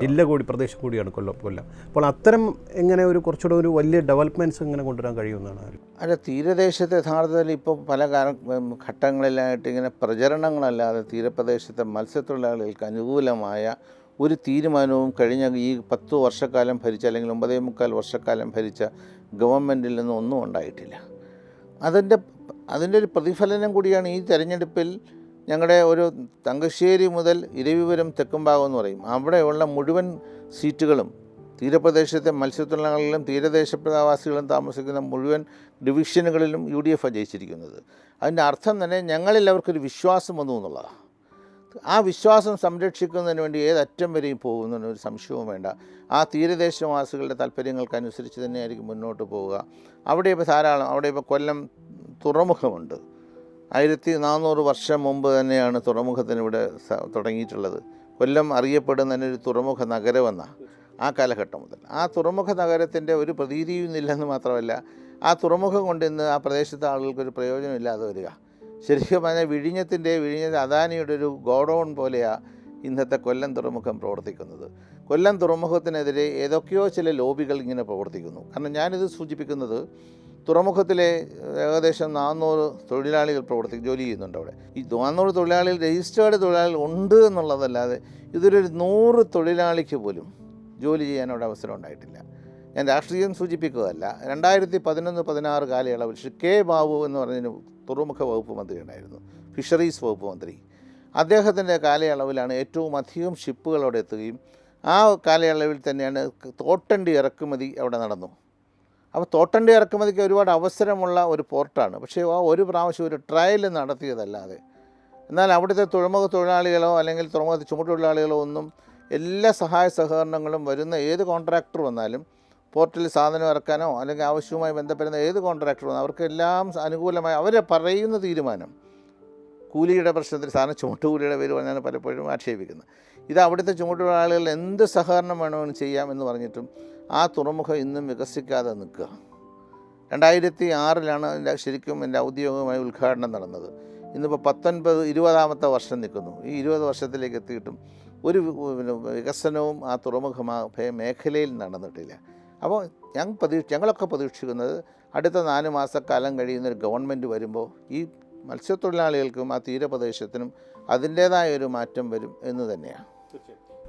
A: ജില്ല കൂടി പ്രദേശം കൂടിയാണ് കൊല്ലം കൊല്ലം. അപ്പോൾ അത്തരം എങ്ങനെ ഒരു കുറച്ചുകൂടെ ഒരു വലിയ ഡെവലപ്മെന്റ്സ് എങ്ങനെ കൊണ്ടുവരാൻ കഴിയുമെന്നാണ്
B: അല്ല തീരദേശത്ത് യഥാർത്ഥത്തിൽ ഇപ്പോൾ പല കാല ഘട്ടങ്ങളിലായിട്ട് ഇങ്ങനെ പ്രചരണങ്ങളല്ലാതെ തീരപ്രദേശത്തെ മത്സ്യത്തൊഴിലാളികൾക്ക് അനുകൂലമായ ഒരു തീരുമാനവും കഴിഞ്ഞ ഈ പത്ത് വർഷക്കാലം ഭരിച്ച അല്ലെങ്കിൽ ഒമ്പതേ മുക്കാൽ വർഷക്കാലം ഭരിച്ച ഗവൺമെന്റിൽ നിന്നും ഒന്നും ഉണ്ടായിട്ടില്ല. അതിന്റെ അതിന്റെ ഒരു പ്രതിഫലനം കൂടിയാണ് ഈ തെരഞ്ഞെടുപ്പിൽ ഞങ്ങളുടെ ഒരു തങ്കശ്ശേരി മുതൽ ഇരവിപുരം തെക്കുംഭാഗം എന്ന് പറയും. അവിടെയുള്ള മുഴുവൻ സീറ്റുകളും തീരപ്രദേശത്തെ മത്സ്യത്തൊഴിലാളികളും തീരദേശപ്രവാസികളും താമസിക്കുന്ന മുഴുവൻ ഡിവിഷനുകളിലും യു ഡി എഫ് ജയിച്ചിരിക്കുന്നത്. അതിന്റെ അർത്ഥം തന്നെ ഞങ്ങളിൽ അവർക്കൊരു വിശ്വാസം വന്നു എന്നുള്ളതാണ് ആ വിശ്വാസം സംരക്ഷിക്കുന്നതിന് വേണ്ടി ഏതറ്റം വരെയും പോകുന്നതിന് ഒരു സംശയവും വേണ്ട. ആ തീരദേശവാസികളുടെ താല്പര്യങ്ങൾക്കനുസരിച്ച് തന്നെയായിരിക്കും മുന്നോട്ട് പോവുക. അവിടെ ഇപ്പോൾ ധാരാളം അവിടെ ഇപ്പോൾ കൊല്ലം തുറമുഖമുണ്ട്. ആയിരത്തി നാനൂറ് വർഷം മുമ്പ് തന്നെയാണ് തുറമുഖത്തിന് ഇവിടെ തുടങ്ങിയിട്ടുള്ളത്. കൊല്ലം അറിയപ്പെടുന്ന തന്നെ ഒരു തുറമുഖ നഗരമെന്നാണ് ആ കാലഘട്ടം മുതൽ. ആ തുറമുഖ നഗരത്തിന്റെ ഒരു പ്രതീതിയും ഇല്ലെന്ന് മാത്രമല്ല ആ തുറമുഖം കൊണ്ട് ഇന്ന് ആ പ്രദേശത്തെ ആളുകൾക്ക് ഒരു പ്രയോജനമില്ലാതെ വരിക. ശരിക്കും പറഞ്ഞാൽ വിഴിഞ്ഞത്തിന്റെ വിഴിഞ്ഞ അദാനിയുടെ ഒരു ഗോഡൗൺ പോലെയാണ് ഇന്നത്തെ കൊല്ലം തുറമുഖം പ്രവർത്തിക്കുന്നത്. കൊല്ലം തുറമുഖത്തിനെതിരെ ഏതൊക്കെയോ ചില ലോബികൾ ഇങ്ങനെ പ്രവർത്തിക്കുന്നു. കാരണം ഞാനിത് സൂചിപ്പിക്കുന്നത് തുറമുഖത്തിലെ ഏകദേശം നാനൂറ് തൊഴിലാളികൾ പ്രവർത്തി ജോലി ചെയ്യുന്നുണ്ട് അവിടെ. ഈ നാനൂറ് തൊഴിലാളികൾ രജിസ്റ്റേർഡ് തൊഴിലാളികൾ ഉണ്ട് എന്നുള്ളതല്ലാതെ ഇതൊരു നൂറ് തൊഴിലാളിക്ക് പോലും ജോലി ചെയ്യാൻ അവിടെ അവസരം ഉണ്ടായിട്ടില്ല. ഞാൻ രാഷ്ട്രീയം സൂചിപ്പിക്കുകയല്ല രണ്ടായിരത്തി പതിനൊന്ന് പതിനാറ് കാലയളവിൽ ശ്രീ കെ ബാബു എന്ന് പറഞ്ഞതിന് തുറമുഖ വകുപ്പ് മന്ത്രി ഉണ്ടായിരുന്നു ഫിഷറീസ് വകുപ്പ് മന്ത്രി. അദ്ദേഹത്തിന്റെ കാലയളവിലാണ് ഏറ്റവും അധികം ഷിപ്പുകൾ അവിടെ എത്തുകയും ആ കാലയളവിൽ തന്നെയാണ് തോട്ടണ്ടി ഇറക്കുമതി അവിടെ നടന്നു. അപ്പോൾ തോട്ടണ്ടി ഇറക്കുമതിക്ക് ഒരുപാട് അവസരമുള്ള ഒരു പോർട്ടാണ്. പക്ഷേ ആ ഒരു പ്രാവശ്യം ഒരു ട്രയൽ നടത്തിയതല്ലാതെ. എന്നാൽ അവിടുത്തെ തുറമുഖ തൊഴിലാളികളോ അല്ലെങ്കിൽ തുറമുഖത്തെ ചുമട്ടുതൊഴിലാളികളോ ഒന്നും എല്ലാ സഹായ സഹകരണങ്ങളും വരുന്ന ഏത് കോൺട്രാക്ടർ വന്നാലും പോർട്ടിൽ സാധനം ഇറക്കാനോ അല്ലെങ്കിൽ ആവശ്യവുമായി ബന്ധപ്പെടുന്ന ഏത് കോൺട്രാക്ടർ വന്നാലും അവർക്കെല്ലാം അനുകൂലമായി അവരെ പറയുന്ന തീരുമാനം. കൂലിയുടെ പ്രശ്നത്തിൽ സാധനം ചുമട്ടുകൂലിയുടെ പേര് പറഞ്ഞാണ് പലപ്പോഴും ആക്ഷേപിക്കുന്നത്. ഇത് അവിടുത്തെ ചുമട്ടുള്ള ആളുകൾ എന്ത് സഹകരണം വേണമെന്ന് ചെയ്യാം എന്ന് പറഞ്ഞിട്ടും ആ തുറമുഖം ഇന്നും വികസിക്കാതെ നിൽക്കുക. രണ്ടായിരത്തി ആറിലാണ് എന്റെ ശരിക്കും എന്റെ ഔദ്യോഗികമായ ഉദ്ഘാടനം നടന്നത്. ഇന്നിപ്പോൾ പത്തൊൻപത് ഇരുപതാമത്തെ വർഷം നിൽക്കുന്നു. ഈ ഇരുപത് വർഷത്തിലേക്ക് എത്തിയിട്ടും ഒരു വികസനവും ആ തുറമുഖ മേഖലയിൽ നടന്നിട്ടില്ല. അപ്പോൾ ഞങ്ങൾ പ്രതീക്ഷ ഞങ്ങളൊക്കെ പ്രതീക്ഷിക്കുന്നത് അടുത്ത നാല് മാസക്കാലം കഴിയുന്ന ഒരു ഗവൺമെന്റ് വരുമ്പോൾ ഈ മത്സ്യത്തൊഴിലാളികൾക്കും ആ തീരപ്രദേശത്തിനും അതിന്റേതായ ഒരു മാറ്റം വരും എന്ന് തന്നെയാണ്.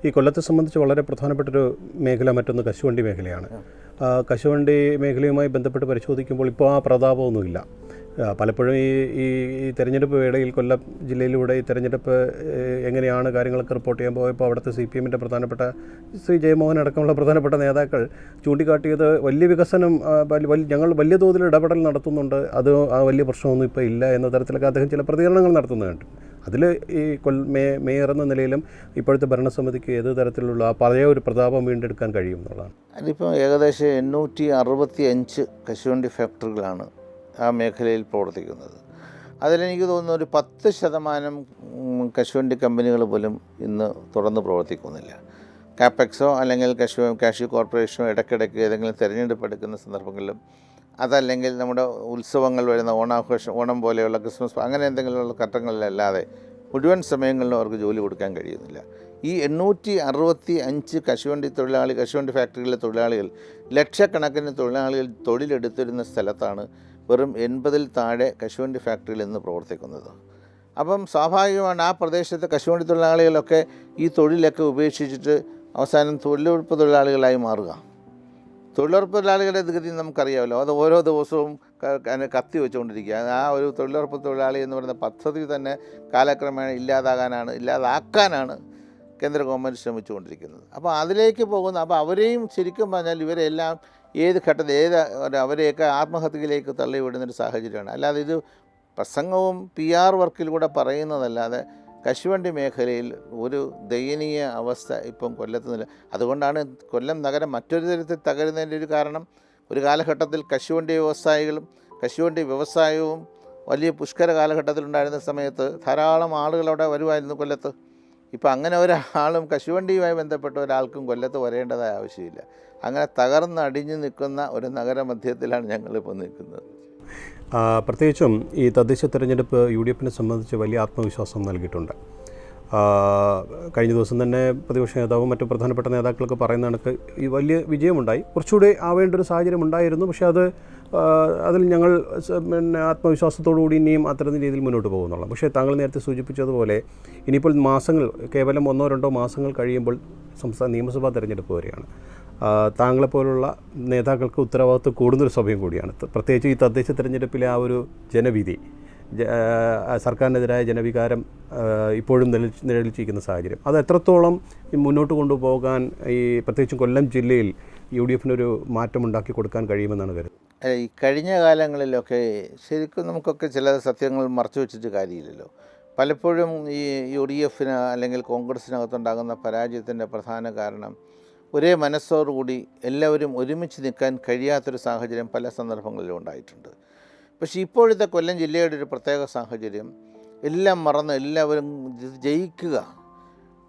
A: ഈ കൊല്ലത്തെ സംബന്ധിച്ച് വളരെ പ്രധാനപ്പെട്ടൊരു മേഖല മറ്റൊന്ന് കശുവണ്ടി മേഖലയാണ്. കശുവണ്ടി മേഖലയുമായി ബന്ധപ്പെട്ട് പരിശോധിക്കുമ്പോൾ ഇപ്പോൾ ആ പ്രതാപമൊന്നുമില്ല. പലപ്പോഴും ഈ ഈ ഈ തെരഞ്ഞെടുപ്പ് വേളയിൽ കൊല്ലം ജില്ലയിലൂടെ ഈ തെരഞ്ഞെടുപ്പ് എങ്ങനെയാണ് കാര്യങ്ങളൊക്കെ റിപ്പോർട്ട് ചെയ്യാൻ പോയപ്പോൾ അവിടുത്തെ സി പി എമ്മിന്റെ പ്രധാനപ്പെട്ട ശ്രീ ജയമോഹൻ അടക്കമുള്ള പ്രധാനപ്പെട്ട നേതാക്കൾ ചൂണ്ടിക്കാട്ടിയത് വലിയ വികസനം ഞങ്ങൾ വലിയ തോതിൽ ഇടപെടൽ നടത്തുന്നുണ്ട്. അത് ആ വലിയ പ്രശ്നമൊന്നും ഇപ്പോൾ ഇല്ല എന്ന തരത്തിലൊക്കെ അദ്ദേഹം ചില പ്രതികരണങ്ങൾ നടത്തുന്നുണ്ട്. അതിൽ ഈ കൊൽ മേ മേയർ എന്ന നിലയിലും ഇപ്പോഴത്തെ ഭരണസമിതിക്ക് ഏത് തരത്തിലുള്ള ആ പഴയ ഒരു പ്രതാപം വീണ്ടെടുക്കാൻ കഴിയും എന്നുള്ളതാണ്.
B: അതിപ്പോൾ ഏകദേശം എണ്ണൂറ്റി അറുപത്തി അഞ്ച് കശുവണ്ടി ഫാക്ടറികളാണ് ആ മേഖലയിൽ പ്രവർത്തിക്കുന്നത്. അതിലെനിക്ക് തോന്നുന്നു ഒരു പത്ത് ശതമാനം കശുവണ്ടി കമ്പനികൾ പോലും ഇന്ന് തുറന്ന് പ്രവർത്തിക്കുന്നില്ല. കാപ്പെക്സോ അല്ലെങ്കിൽ കശു കാഷ്യൂ കോർപ്പറേഷനോ ഇടയ്ക്കിടയ്ക്ക് ഏതെങ്കിലും തിരഞ്ഞെടുപ്പ് എടുക്കുന്ന സന്ദർഭങ്ങളിലും അതല്ലെങ്കിൽ നമ്മുടെ ഉത്സവങ്ങൾ വരുന്ന ഓണാഘോഷം ഓണം പോലെയുള്ള ക്രിസ്മസ് അങ്ങനെ എന്തെങ്കിലുമുള്ള ഘട്ടങ്ങളിലല്ലാതെ മുഴുവൻ സമയങ്ങളിലും അവർക്ക് ജോലി കൊടുക്കാൻ കഴിയുന്നില്ല. ഈ എണ്ണൂറ്റി അറുപത്തി അഞ്ച് കശുവണ്ടി തൊഴിലാളി കശുവണ്ടി ഫാക്ടറിയിലെ തൊഴിലാളികൾ ലക്ഷക്കണക്കിന് തൊഴിലാളികൾ തൊഴിലെടുത്തിരുന്ന സ്ഥലത്താണ് വെറും എൺപതിൽ താഴെ കശുവണ്ടി ഫാക്ടറിയിൽ നിന്ന് പ്രവർത്തിക്കുന്നത്. അപ്പം സ്വാഭാവികമാണ് ആ പ്രദേശത്തെ കശുവണ്ടി തൊഴിലാളികളൊക്കെ ഈ തൊഴിലൊക്കെ ഉപേക്ഷിച്ചിട്ട് അവസാനം തൊഴിലുറപ്പ് തൊഴിലാളികളായി മാറുക. തൊഴിലുറപ്പ് തൊഴിലാളികളുടെ ഗതി നമുക്കറിയാമല്ലോ. അത് ഓരോ ദിവസവും കത്തി വെച്ചുകൊണ്ടിരിക്കുക. ആ ഒരു തൊഴിലുറപ്പ് തൊഴിലാളി എന്ന് പറയുന്ന പദ്ധതി തന്നെ കാലക്രമേണ ഇല്ലാതാകാനാണ് ഇല്ലാതാക്കാനാണ് കേന്ദ്ര ഗവൺമെന്റ് ശ്രമിച്ചുകൊണ്ടിരിക്കുന്നത്. അപ്പോൾ അതിലേക്ക് പോകുന്ന അപ്പോൾ അവരെയും ശരിക്കും പറഞ്ഞാൽ ഇവരെല്ലാം ഏത് ഘട്ടത്തിൽ ഏത് അവരെയൊക്കെ ആത്മഹത്യയിലേക്ക് തള്ളിവിടുന്നൊരു സാഹചര്യമാണ്. അല്ലാതെ ഇത് പ്രസംഗവും പി ആർ വർക്കിലൂടെ പറയുന്നതല്ലാതെ കശുവണ്ടി മേഖലയിൽ ഒരു ദയനീയ അവസ്ഥ ഇപ്പം കൊല്ലത്ത് നില അതുകൊണ്ടാണ് കൊല്ലം നഗരം മറ്റൊരു തരത്തിൽ തകരുന്നതിന്റെ ഒരു കാരണം. ഒരു കാലഘട്ടത്തിൽ കശുവണ്ടി വ്യവസായികളും കശുവണ്ടി വ്യവസായവും വലിയ പുഷ്കര കാലഘട്ടത്തിലുണ്ടായിരുന്ന സമയത്ത് ധാരാളം ആളുകൾ അവിടെ വരുമായിരുന്നു കൊല്ലത്ത്. ഇപ്പം അങ്ങനെ ഒരാളും കശുവണ്ടിയുമായി ബന്ധപ്പെട്ട ഒരാൾക്കും കൊല്ലത്ത് വരേണ്ടതായ ആവശ്യമില്ല. അങ്ങനെ തകർന്നടിഞ്ഞു നിൽക്കുന്ന ഒരു നഗരമധ്യത്തിലാണ് ഞങ്ങളിപ്പോൾ നിൽക്കുന്നത്.
A: പ്രത്യേകിച്ചും ഈ തദ്ദേശ തെരഞ്ഞെടുപ്പ് യു ഡി എഫിനെ സംബന്ധിച്ച് വലിയ ആത്മവിശ്വാസം നൽകിയിട്ടുണ്ട്. കഴിഞ്ഞ ദിവസം തന്നെ പ്രതിപക്ഷ നേതാവും മറ്റു പ്രധാനപ്പെട്ട നേതാക്കളൊക്കെ പറയുന്ന കണക്ക് ഈ വലിയ വിജയമുണ്ടായി. കുറച്ചുകൂടി ആവേണ്ട ഒരു സാഹചര്യം ഉണ്ടായിരുന്നു. പക്ഷേ അത് അതിൽ ഞങ്ങൾ പിന്നെ ആത്മവിശ്വാസത്തോടു കൂടി ഇനിയും അത്തരം രീതിയിൽ മുന്നോട്ട് പോകുന്നുള്ളൂ. പക്ഷേ താങ്കൾ നേരത്തെ സൂചിപ്പിച്ചതുപോലെ ഇനിയിപ്പോൾ മാസങ്ങൾ കേവലം ഒന്നോ രണ്ടോ മാസങ്ങൾ കഴിയുമ്പോൾ സംസ്ഥാന നിയമസഭാ തെരഞ്ഞെടുപ്പ് വരെയാണ്. താങ്കളെപ്പോലുള്ള നേതാക്കൾക്ക് ഉത്തരവാദിത്വം കൂടുന്നൊരു സഭയും കൂടിയാണ്. പ്രത്യേകിച്ച് ഈ തദ്ദേശ തിരഞ്ഞെടുപ്പിലെ ആ ഒരു ജനവിധി സർക്കാരിനെതിരായ ജനവികാരം ഇപ്പോഴും നില നിഴലിച്ചിരിക്കുന്ന സാഹചര്യം. അത് എത്രത്തോളം മുന്നോട്ട് കൊണ്ടുപോകാൻ ഈ പ്രത്യേകിച്ചും കൊല്ലം ജില്ലയിൽ യു ഡി എഫിനൊരു മാറ്റമുണ്ടാക്കി കൊടുക്കാൻ കഴിയുമെന്നാണ് കരുതുന്നത്?
B: ഈ കഴിഞ്ഞ കാലങ്ങളിലൊക്കെ ശരിക്കും നമുക്കൊക്കെ ചില സത്യങ്ങൾ മറച്ചു വെച്ചിട്ട് കാര്യമില്ലല്ലോ. പലപ്പോഴും ഈ യു ഡി എഫിന് അല്ലെങ്കിൽ കോൺഗ്രസിനകത്തുണ്ടാകുന്ന പരാജയത്തിന്റെ പ്രധാന കാരണം ഒരേ മനസ്സോടുകൂടി എല്ലാവരും ഒരുമിച്ച് നിൽക്കാൻ കഴിയാത്തൊരു സാഹചര്യം പല സന്ദർഭങ്ങളിലും ഉണ്ടായിട്ടുണ്ട്. പക്ഷേ ഇപ്പോഴത്തെ കൊല്ലം ജില്ലയുടെ ഒരു പ്രത്യേക സാഹചര്യം എല്ലാം മറന്ന് എല്ലാവരും ജയിക്കുക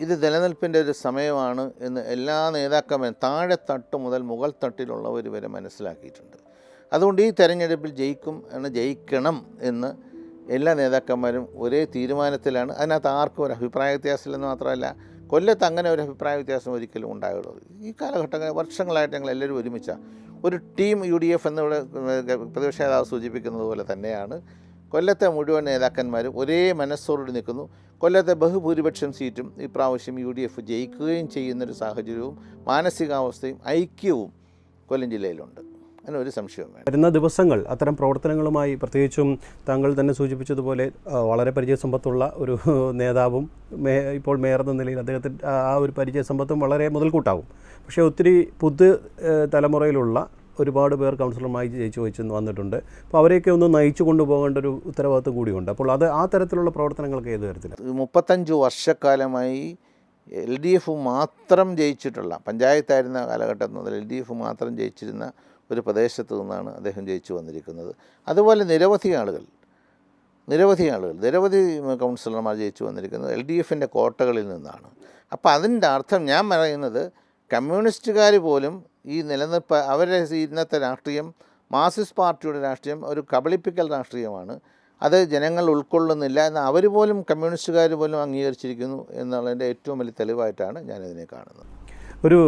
B: ഇത് നിലനിൽപ്പിന്റെ ഒരു സമയമാണ് എന്ന് എല്ലാ നേതാക്കന്മാരും താഴെ തട്ട് മുതൽ മുകൾ തട്ടിലുള്ളവർ വരെ മനസ്സിലാക്കിയിട്ടുണ്ട്. അതുകൊണ്ട് ഈ തെരഞ്ഞെടുപ്പിൽ ജയിക്കും ജയിക്കണം എന്ന് എല്ലാ നേതാക്കന്മാരും ഒരേ തീരുമാനത്തിലാണ്. അതിനകത്ത് ആർക്കും ഒരു അഭിപ്രായ വ്യത്യാസമില്ലെന്ന് മാത്രമല്ല കൊല്ലത്ത് അങ്ങനെ ഒരു അഭിപ്രായ വ്യത്യാസം ഒരിക്കലും ഉണ്ടാകുള്ളൂ ഈ കാലഘട്ടങ്ങൾ വർഷങ്ങളായിട്ട് ഞങ്ങൾ എല്ലാവരും ഒരുമിച്ച ഒരു ടീം യു ഡി എഫ് എന്നിവിടെ പ്രതിപക്ഷ നേതാവ് സൂചിപ്പിക്കുന്നത് പോലെ തന്നെയാണ്. കൊല്ലത്തെ മുഴുവൻ നേതാക്കന്മാരും ഒരേ മനസ്സോടുകൂടി നിൽക്കുന്നു. കൊല്ലത്തെ ബഹുഭൂരിപക്ഷം സീറ്റും ഇപ്രാവശ്യം പ്രാവശ്യം യു ഡി എഫ് ജയിക്കുകയും ചെയ്യുന്നൊരു സാഹചര്യവും മാനസികാവസ്ഥയും ഐക്യവും കൊല്ലം ജില്ലയിലുണ്ട്. അതിനൊരു സംശയവും വേണ്ട.
A: വരുന്ന ദിവസങ്ങൾ അത്തരം പ്രവർത്തനങ്ങളുമായി പ്രത്യേകിച്ചും താങ്കൾ തന്നെ സൂചിപ്പിച്ചതുപോലെ വളരെ പരിചയസമ്പത്തുള്ള ഒരു നേതാവും മേ ഇപ്പോൾ മേയർ എന്ന നിലയിൽ അദ്ദേഹത്തിന്റെ ആ ഒരു പരിചയസമ്പത്തും വളരെ മുതൽക്കൂട്ടാവും. പക്ഷേ ഒത്തിരി പുതു തലമുറയിലുള്ള ഒരുപാട് പേർ കൗൺസിലർമായി ജയിച്ചു വെച്ച് വന്നിട്ടുണ്ട്. അപ്പോൾ അവരെയൊക്കെ ഒന്ന് നയിച്ചു കൊണ്ടുപോകേണ്ട ഒരു ഉത്തരവാദിത്വം കൂടിയുണ്ട്. അപ്പോൾ അത് ആ തരത്തിലുള്ള പ്രവർത്തനങ്ങളൊക്കെ ഏത് തരത്തിലാണ്?
B: മുപ്പത്തഞ്ച് വർഷക്കാലമായി എൽ ഡി എഫ് മാത്രം ജയിച്ചിട്ടുള്ള പഞ്ചായത്തായിരുന്ന കാലഘട്ടം മുതൽ എൽ ഡി എഫ് മാത്രം ജയിച്ചിരുന്ന ഒരു പ്രദേശത്ത് നിന്നാണ് അദ്ദേഹം ജയിച്ചു വന്നിരിക്കുന്നത്. അതുപോലെ നിരവധി ആളുകൾ നിരവധി ആളുകൾ നിരവധി കൗൺസിലർമാർ ജയിച്ചു വന്നിരിക്കുന്നത് എൽ ഡി എഫിന്റെ കോട്ടകളിൽ നിന്നാണ്. അപ്പോൾ അതിന്റെ അർത്ഥം ഞാൻ പറയുന്നത് കമ്മ്യൂണിസ്റ്റുകാർ പോലും ഈ നിലനിൽപ്പ് അവരുടെ ഇന്നത്തെ രാഷ്ട്രീയം മാർസിസ്റ്റ് പാർട്ടിയുടെ രാഷ്ട്രീയം ഒരു കബളിപ്പിക്കൽ രാഷ്ട്രീയമാണ്. അത് ജനങ്ങൾ ഉൾക്കൊള്ളുന്നില്ല എന്ന് അവർ പോലും കമ്മ്യൂണിസ്റ്റുകാർ പോലും അംഗീകരിച്ചിരിക്കുന്നു എന്നുള്ളതിന്റെ ഏറ്റവും വലിയ തെളിവായിട്ടാണ് ഞാനിതിനെ കാണുന്നത്.
A: ഒരു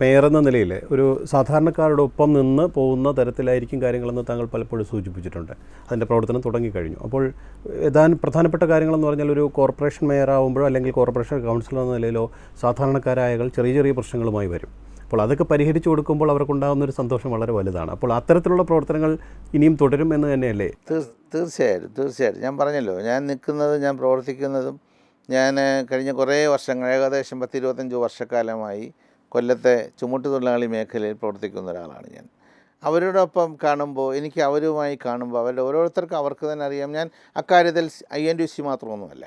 A: മേയറെന്ന നിലയിൽ ഒരു സാധാരണക്കാരുടെ ഒപ്പം നിന്ന് പോകുന്ന തരത്തിലായിരിക്കും കാര്യങ്ങളെന്ന് താങ്കൾ പലപ്പോഴും സൂചിപ്പിച്ചിട്ടുണ്ട്. അതിന്റെ പ്രവർത്തനം തുടങ്ങിക്കഴിഞ്ഞു. അപ്പോൾ ഏതാനും പ്രധാനപ്പെട്ട കാര്യങ്ങളെന്ന് പറഞ്ഞാൽ ഒരു കോർപ്പറേഷൻ മേയർ ആകുമ്പോഴോ അല്ലെങ്കിൽ കോർപ്പറേഷൻ കൗൺസിലർ എന്ന നിലയിലോ സാധാരണക്കാരായകൾ ചെറിയ ചെറിയ പ്രശ്നങ്ങളുമായി വരും. അപ്പോൾ അതൊക്കെ പരിഹരിച്ചു കൊടുക്കുമ്പോൾ അവർക്കുണ്ടാകുന്ന ഒരു സന്തോഷം വളരെ വലുതാണ്. അപ്പോൾ അത്തരത്തിലുള്ള പ്രവർത്തനങ്ങൾ ഇനിയും തുടരും എന്ന് തന്നെയല്ലേ?
B: തീർ തീർച്ചയായിട്ടും തീർച്ചയായിട്ടും. ഞാൻ പറഞ്ഞല്ലോ ഞാൻ നിൽക്കുന്നതും ഞാൻ പ്രവർത്തിക്കുന്നതും ഞാൻ കഴിഞ്ഞ കുറേ വർഷങ്ങൾ ഏകദേശം പത്തിരുപത്തഞ്ച് വർഷക്കാലമായി കൊല്ലത്തെ ചുമട്ടുതൊഴിലാളി മേഖലയിൽ പ്രവർത്തിക്കുന്ന ഒരാളാണ് ഞാൻ. അവരോടൊപ്പം കാണുമ്പോൾ എനിക്ക് അവരുമായി കാണുമ്പോൾ അവരുടെ ഓരോരുത്തർക്കും അവർക്ക് തന്നെ അറിയാം. ഞാൻ അക്കാര്യത്തിൽ ഐ എൻ ടി സി മാത്രമൊന്നുമല്ല.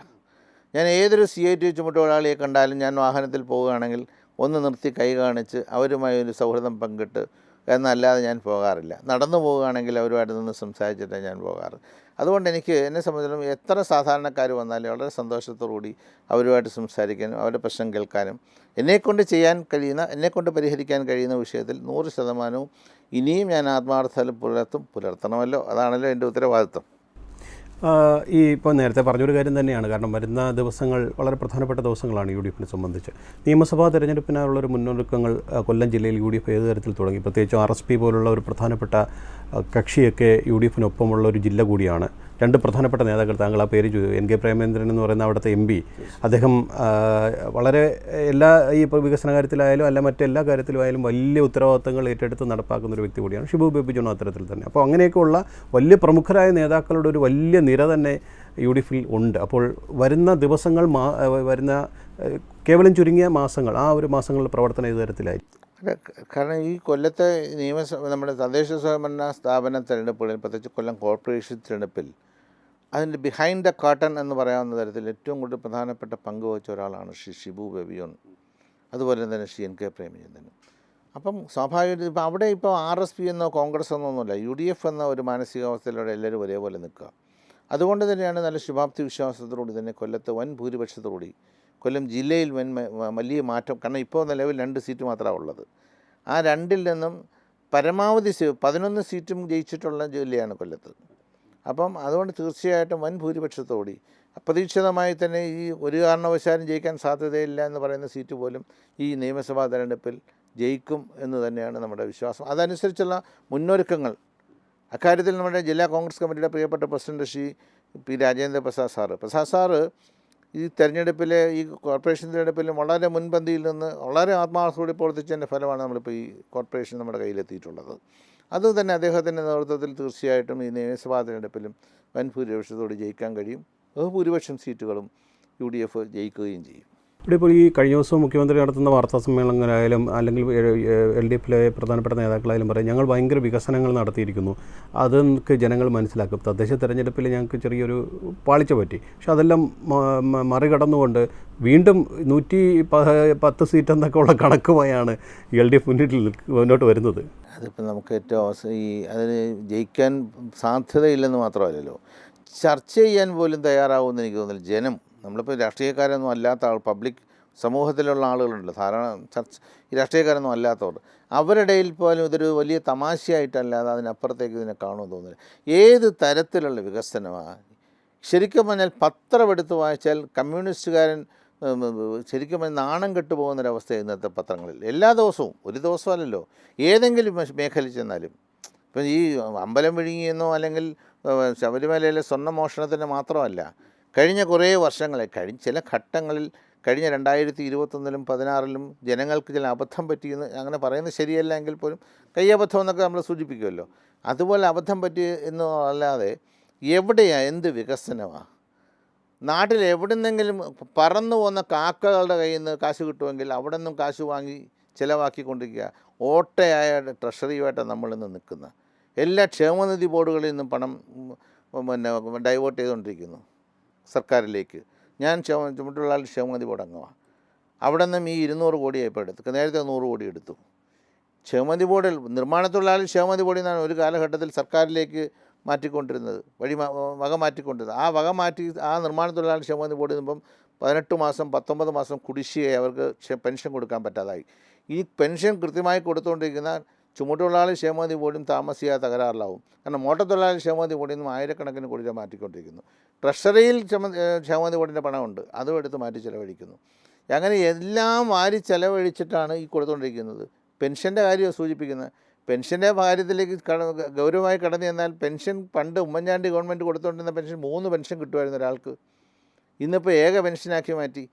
B: ഞാൻ ഏതൊരു സി ഐ ടി ചുമട്ടുതൊഴിലാളിയെ കണ്ടാലും ഞാൻ വാഹനത്തിൽ പോവുകയാണെങ്കിൽ ഒന്ന് നിർത്തി കൈ കാണിച്ച് അവരുമായി ഒരു സൗഹൃദം പങ്കിട്ട് എന്നല്ലാതെ ഞാൻ പോകാറില്ല. നടന്നു പോവുകയാണെങ്കിൽ അവരുമായിട്ട് നിന്ന് സംസാരിച്ചിട്ടേ ഞാൻ പോകാറ്. അതുകൊണ്ട് എനിക്ക് എന്നെ സംബന്ധിച്ചിടത്തോളം എത്ര സാധാരണക്കാർ വന്നാലും വളരെ സന്തോഷത്തോടുകൂടി അവരുമായിട്ട് സംസാരിക്കാനും അവരുടെ പ്രശ്നം കേൾക്കാനും എന്നെക്കൊണ്ട് ചെയ്യാൻ കഴിയുന്ന എന്നെക്കൊണ്ട് പരിഹരിക്കാൻ കഴിയുന്ന വിഷയത്തിൽ നൂറ് ശതമാനവും ഇനിയും ഞാൻ ആത്മാർത്ഥത പുലർത്തും പുലർത്തണമല്ലോ. അതാണല്ലോ എന്റെ ഉത്തരവാദിത്വം.
A: ഈ ഇപ്പോൾ നേരത്തെ പറഞ്ഞൊരു കാര്യം തന്നെയാണ്. കാരണം വരുന്ന ദിവസങ്ങൾ വളരെ പ്രധാനപ്പെട്ട ദിവസങ്ങളാണ് യു ഡി എഫിനെ സംബന്ധിച്ച്. നിയമസഭാ തെരഞ്ഞെടുപ്പിനായുള്ളൊരു മുന്നൊരുക്കങ്ങൾ കൊല്ലം ജില്ലയിൽ യു ഡി എഫ് ഏത് തരത്തിൽ തുടങ്ങി? പ്രത്യേകിച്ച് ആർ എസ് പി പോലുള്ള ഒരു പ്രധാനപ്പെട്ട കക്ഷിയൊക്കെ യു ഡി എഫിനൊപ്പമുള്ള ഒരു ജില്ല കൂടിയാണ്. രണ്ട് പ്രധാനപ്പെട്ട നേതാക്കൾ താങ്കൾ ആ പേര് ചോദിച്ചു എൻ കെ പ്രേമേന്ദ്രൻ എന്ന് പറയുന്ന അവിടുത്തെ എം പി. അദ്ദേഹം വളരെ എല്ലാ ഈ ഇപ്പോൾ വികസന കാര്യത്തിലായാലും അല്ല മറ്റെല്ലാ കാര്യത്തിലുമായാലും വലിയ ഉത്തരവാദിത്തങ്ങൾ ഏറ്റെടുത്ത് നടപ്പാക്കുന്ന ഒരു വ്യക്തി കൂടിയാണ് ഷിബു ബേബി ജോൺ അത്തരത്തിൽ തന്നെ. അപ്പോൾ അങ്ങനെയൊക്കെയുള്ള വലിയ പ്രമുഖരായ നേതാക്കളുടെ ഒരു വലിയ നിര തന്നെ യു ഡി എഫിൽ ഉണ്ട്. അപ്പോൾ വരുന്ന ദിവസങ്ങൾ മാ വരുന്ന കേവലം ചുരുങ്ങിയ മാസങ്ങൾ ആ ഒരു മാസങ്ങളിൽ പ്രവർത്തനം ഏത് തരത്തിലായിരിക്കും?
B: കാരണം ഈ കൊല്ലത്തെ നിയമസഭ നമ്മുടെ തദ്ദേശ സ്വയംഭരണ സ്ഥാപന തിരഞ്ഞെടുപ്പുകളിൽ പ്രത്യേകിച്ച് കൊല്ലം കോർപ്പറേഷൻ തിരഞ്ഞെടുപ്പിൽ അതിന്റെ ബിഹൈൻഡ് ദ കാട്ടൺ എന്ന് പറയാവുന്ന തരത്തിൽ ഏറ്റവും കൂടുതൽ പ്രധാനപ്പെട്ട പങ്ക് വഹിച്ച ഒരാളാണ് ശ്രീ ഷിബു ബെബിയോൺ. അതുപോലെ തന്നെ ശ്രീ എൻ കെ പ്രേമചന്ദ്രനും. അപ്പം സ്വാഭാവികമായിട്ടും ഇപ്പോൾ അവിടെ ഇപ്പോൾ ആർ എസ് പി എന്നോ കോൺഗ്രസ് എന്നോ ഒന്നുമില്ല. യു ഡി എഫ് എന്ന ഒരു മാനസികാവസ്ഥയിലൂടെ എല്ലാവരും ഒരേപോലെ നിൽക്കുക. അതുകൊണ്ട് തന്നെയാണ് നല്ല ശുഭാപ്തി വിശ്വാസത്തോടുകൂടി തന്നെ കൊല്ലത്ത് വൻ ഭൂരിപക്ഷത്തോടുകൂടി കൊല്ലം ജില്ലയിൽ വൻ വലിയ മാറ്റം കാരണം ഇപ്പോൾ നിലവിൽ രണ്ട് സീറ്റ് മാത്രമാണ് ഉള്ളത്. ആ രണ്ടിൽ നിന്നും പരമാവധി പതിനൊന്ന് സീറ്റും ജയിച്ചിട്ടുള്ള ജില്ലയാണ് കൊല്ലത്ത്. അപ്പം അതുകൊണ്ട് തീർച്ചയായിട്ടും വൻ ഭൂരിപക്ഷത്തോടി. അപ്രതീക്ഷിതമായി തന്നെ ഈ ഒരു കാരണവശാലും ജയിക്കാൻ സാധ്യതയില്ല എന്ന് പറയുന്ന സീറ്റ് പോലും ഈ നിയമസഭാ തെരഞ്ഞെടുപ്പിൽ ജയിക്കും എന്ന് തന്നെയാണ് നമ്മുടെ വിശ്വാസം. അതനുസരിച്ചുള്ള മുന്നൊരുക്കങ്ങൾ. അക്കാര്യത്തിൽ നമ്മുടെ ജില്ലാ കോൺഗ്രസ് കമ്മിറ്റിയുടെ പ്രിയപ്പെട്ട president Shri P Rajendra Prasad sir. Prasad sir ഈ തെരഞ്ഞെടുപ്പിലെ ഈ കോർപ്പറേഷൻ തിരഞ്ഞെടുപ്പിൽ വളരെ മുൻപന്തിയിൽ നിന്ന് വളരെ ആത്മാർത്ഥത്തോടെ പ്രവർത്തിച്ചതിന്റെ ഫലമാണ് നമ്മളിപ്പോൾ ഈ കോർപ്പറേഷൻ നമ്മുടെ കയ്യിലെത്തിയിട്ടുള്ളത്. അത് തന്നെ അദ്ദേഹത്തിന്റെ നേതൃത്വത്തിൽ തീർച്ചയായിട്ടും ഈ നിയമസഭാ തിരഞ്ഞെടുപ്പിലും വൻ ഭൂരിപക്ഷത്തോട് ജയിക്കാൻ കഴിയും. ബഹുഭൂരിപക്ഷം സീറ്റുകളും യു ഡി എഫ് ജയിക്കുകയും ചെയ്യും.
A: ഇവിടെ ഇപ്പോൾ ഈ കഴിഞ്ഞ ദിവസം മുഖ്യമന്ത്രി നടത്തുന്ന വാർത്താ സമ്മേളനങ്ങളായാലും അല്ലെങ്കിൽ എൽ ഡി എഫിലെ പ്രധാനപ്പെട്ട നേതാക്കളായാലും പറയും ഞങ്ങൾ ഭയങ്കര വികസനങ്ങൾ നടത്തിയിരിക്കുന്നു. അത് നമുക്ക് ജനങ്ങൾ മനസ്സിലാക്കും. തദ്ദേശ തെരഞ്ഞെടുപ്പിൽ ഞങ്ങൾക്ക് ചെറിയൊരു പാളിച്ച പറ്റി. പക്ഷെ അതെല്ലാം മറികടന്നുകൊണ്ട് വീണ്ടും നൂറ്റി പത്ത് സീറ്റ് എന്നൊക്കെ ഉള്ള കണക്കുമായാണ് എൽ ഡി എഫ് മുന്നിട്ട് മുന്നോട്ട് വരുന്നത്.
B: അതിപ്പോൾ നമുക്ക് ഏറ്റവും ഈ അതിന് ജയിക്കാൻ സാധ്യതയില്ലെന്ന് മാത്രമല്ലല്ലോ. ചർച്ച ചെയ്യാൻ പോലും തയ്യാറാവുമെന്ന് എനിക്ക് തോന്നുന്നില്ല. ജനം നമ്മളിപ്പോൾ രാഷ്ട്രീയക്കാരൊന്നും അല്ലാത്ത ആൾ പബ്ലിക് സമൂഹത്തിലുള്ള ആളുകളുണ്ട് ധാരാളം ചർച്ച രാഷ്ട്രീയക്കാരൊന്നും അല്ലാത്തവർ. അവരുടെ പോലും ഇതൊരു വലിയ തമാശയായിട്ടല്ലാതെ അതിനപ്പുറത്തേക്ക് ഇതിനെ കാണുമെന്ന് തോന്നുന്നില്ല. ഏത് തരത്തിലുള്ള വികസനമാണ് ശരിക്കും പറഞ്ഞാൽ പത്രം എടുത്ത് വായിച്ചാൽ കമ്മ്യൂണിസ്റ്റുകാരൻ ശരിക്കും പറഞ്ഞാൽ നാണം കെട്ടുപോകുന്നൊരവസ്ഥ ഇന്നത്തെ പത്രങ്ങളിൽ. എല്ലാ ദിവസവും ഒരു ദിവസമല്ലല്ലോ ഏതെങ്കിലും മേഖല ചെന്നാലും. ഇപ്പം ഈ അമ്പലം വിഴുങ്ങിയെന്നോ അല്ലെങ്കിൽ ശബരിമലയിലെ സ്വർണ മോഷണത്തിന് മാത്രമല്ല. കഴിഞ്ഞ കുറേ വർഷങ്ങളെ കഴിഞ്ഞ ചില ഘട്ടങ്ങളിൽ കഴിഞ്ഞ രണ്ടായിരത്തി ഇരുപത്തൊന്നിലും പതിനാറിലും ജനങ്ങൾക്ക് ചില അബദ്ധം പറ്റിയെന്ന് അങ്ങനെ പറയുന്നത് ശരിയല്ല എങ്കിൽ പോലും കയ്യബദ്ധം എന്നൊക്കെ നമ്മൾ സൂചിപ്പിക്കുമല്ലോ. അതുപോലെ അബദ്ധം പറ്റി എന്ന് അല്ലാതെ എവിടെയാണ് എന്ത് വികസനമാണ് നാട്ടിൽ എവിടുന്നെങ്കിലും പറന്നു പോകുന്ന കാക്കകളുടെ കയ്യിൽ നിന്ന് കാശ് കിട്ടുമെങ്കിൽ അവിടെ നിന്നും കാശ് വാങ്ങി ചിലവാക്കിക്കൊണ്ടിരിക്കുക. ഓട്ടയായ ട്രഷറിയുമായിട്ടാണ് നമ്മളിന്ന് നിൽക്കുന്നത്. എല്ലാ ക്ഷേമനിധി ബോർഡുകളിൽ നിന്നും പണം പിന്നെ ഡൈവേർട്ട് ചെയ്തുകൊണ്ടിരിക്കുന്നു. സർക്കാരിലേക്ക്. ഞാൻ ചുമട്ടുള്ള ക്ഷേമനിധി ബോർഡ് അംഗമാണ് അവിടെ നിന്നും ഈ ഇരുന്നൂറ് കോടിയായി ഇപ്പോൾ എടുത്തു. നേരത്തെ നൂറ് കോടി എടുത്തു. ക്ഷേമനിധി ബോർഡിൽ നിർമ്മാണ തൊഴിലാളി ക്ഷേമനിധി ബോർഡിൽ നിന്നാണ് ഒരു കാലഘട്ടത്തിൽ സർക്കാരിലേക്ക് മാറ്റിക്കൊണ്ടിരുന്നത് വഴി വക മാറ്റിക്കൊണ്ടിരുന്നത്. ആ വക മാറ്റി ആ നിർമ്മാണ തൊഴിലാളി ക്ഷേമനിധി ബോർഡിൽ നിന്നും പതിനെട്ട് മാസം പത്തൊമ്പത് മാസം കുടിശ്ശികയായി അവർക്ക് പെൻഷൻ കൊടുക്കാൻ പറ്റാതായി. ഈ പെൻഷൻ കൃത്യമായി കൊടുത്തുകൊണ്ടിരിക്കുന്ന ചുമട്ടുതൊഴിലാളി ക്ഷേമനിധി പോലും താമസിയാതെ തകരാറിലാവും. കാരണം മോട്ടോർ തൊഴിലാളി ക്ഷേമനിധി ബോർഡിൽ നിന്നും ആയിരക്കണക്കിന് കോടി രൂപ മാറ്റിക്കൊണ്ടിരിക്കുന്നു. ട്രഷറിയിൽ ക്ഷമ ക്ഷേമനിധി ബോർഡിന്റെ പണമുണ്ട്. അതും എടുത്ത് മാറ്റി ചിലവഴിക്കുന്നു. അങ്ങനെ എല്ലാം വാരി ചിലവഴിച്ചിട്ടാണ് ഈ കൊടുത്തുകൊണ്ടിരിക്കുന്നത് പെൻഷന്റെ കാര്യം സൂചിപ്പിക്കുന്നത്. പെൻഷന്റെ കാര്യത്തിലേക്ക് കട ഗൗരവമായി കടന്നു ചെന്നാൽ പെൻഷൻ പണ്ട് ഉമ്മൻചാണ്ടി ഗവൺമെന്റ് കൊടുത്തുകൊണ്ടിരുന്ന പെൻഷൻ മൂന്ന് പെൻഷൻ കിട്ടുമായിരുന്നു ഒരാൾക്ക്. ഇന്നിപ്പോൾ ഏക പെൻഷനാക്കി മാറ്റി.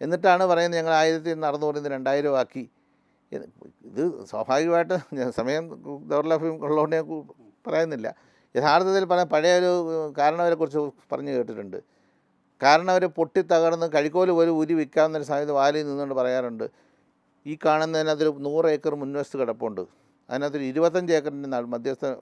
B: എന്നിട്ടാണ് പറയുന്നത് ഞങ്ങൾ ആയിരത്തി അറുന്നൂറിൽ നിന്ന് രണ്ടായിരം ആക്കി. ഇത് സ്വാഭാവികമായിട്ട് സമയം ദൗർലഭ്യം ഉള്ളതുകൊണ്ട് ഞാൻ പറയുന്നില്ല. യഥാർത്ഥത്തിൽ പറയാൻ പഴയ ഒരു കാരണവരെ കുറിച്ച് പറഞ്ഞു കേട്ടിട്ടുണ്ട്. കാരണവർ പൊട്ടിത്തകർന്ന് കഴിക്കോൽ പോലും ഉരി വിൽക്കാവുന്നൊരു സമയത്ത് വാലി നിന്നുകൊണ്ട് പറയാറുണ്ട്. ഈ കാണുന്നതിനകത്തൊരു നൂറ് ഏക്കർ മുൻവശത്ത് കിടപ്പുണ്ട്. അതിനകത്തൊരു ഇരുപത്തഞ്ച് ഏക്കറിന്റെ മധ്യസ്ഥ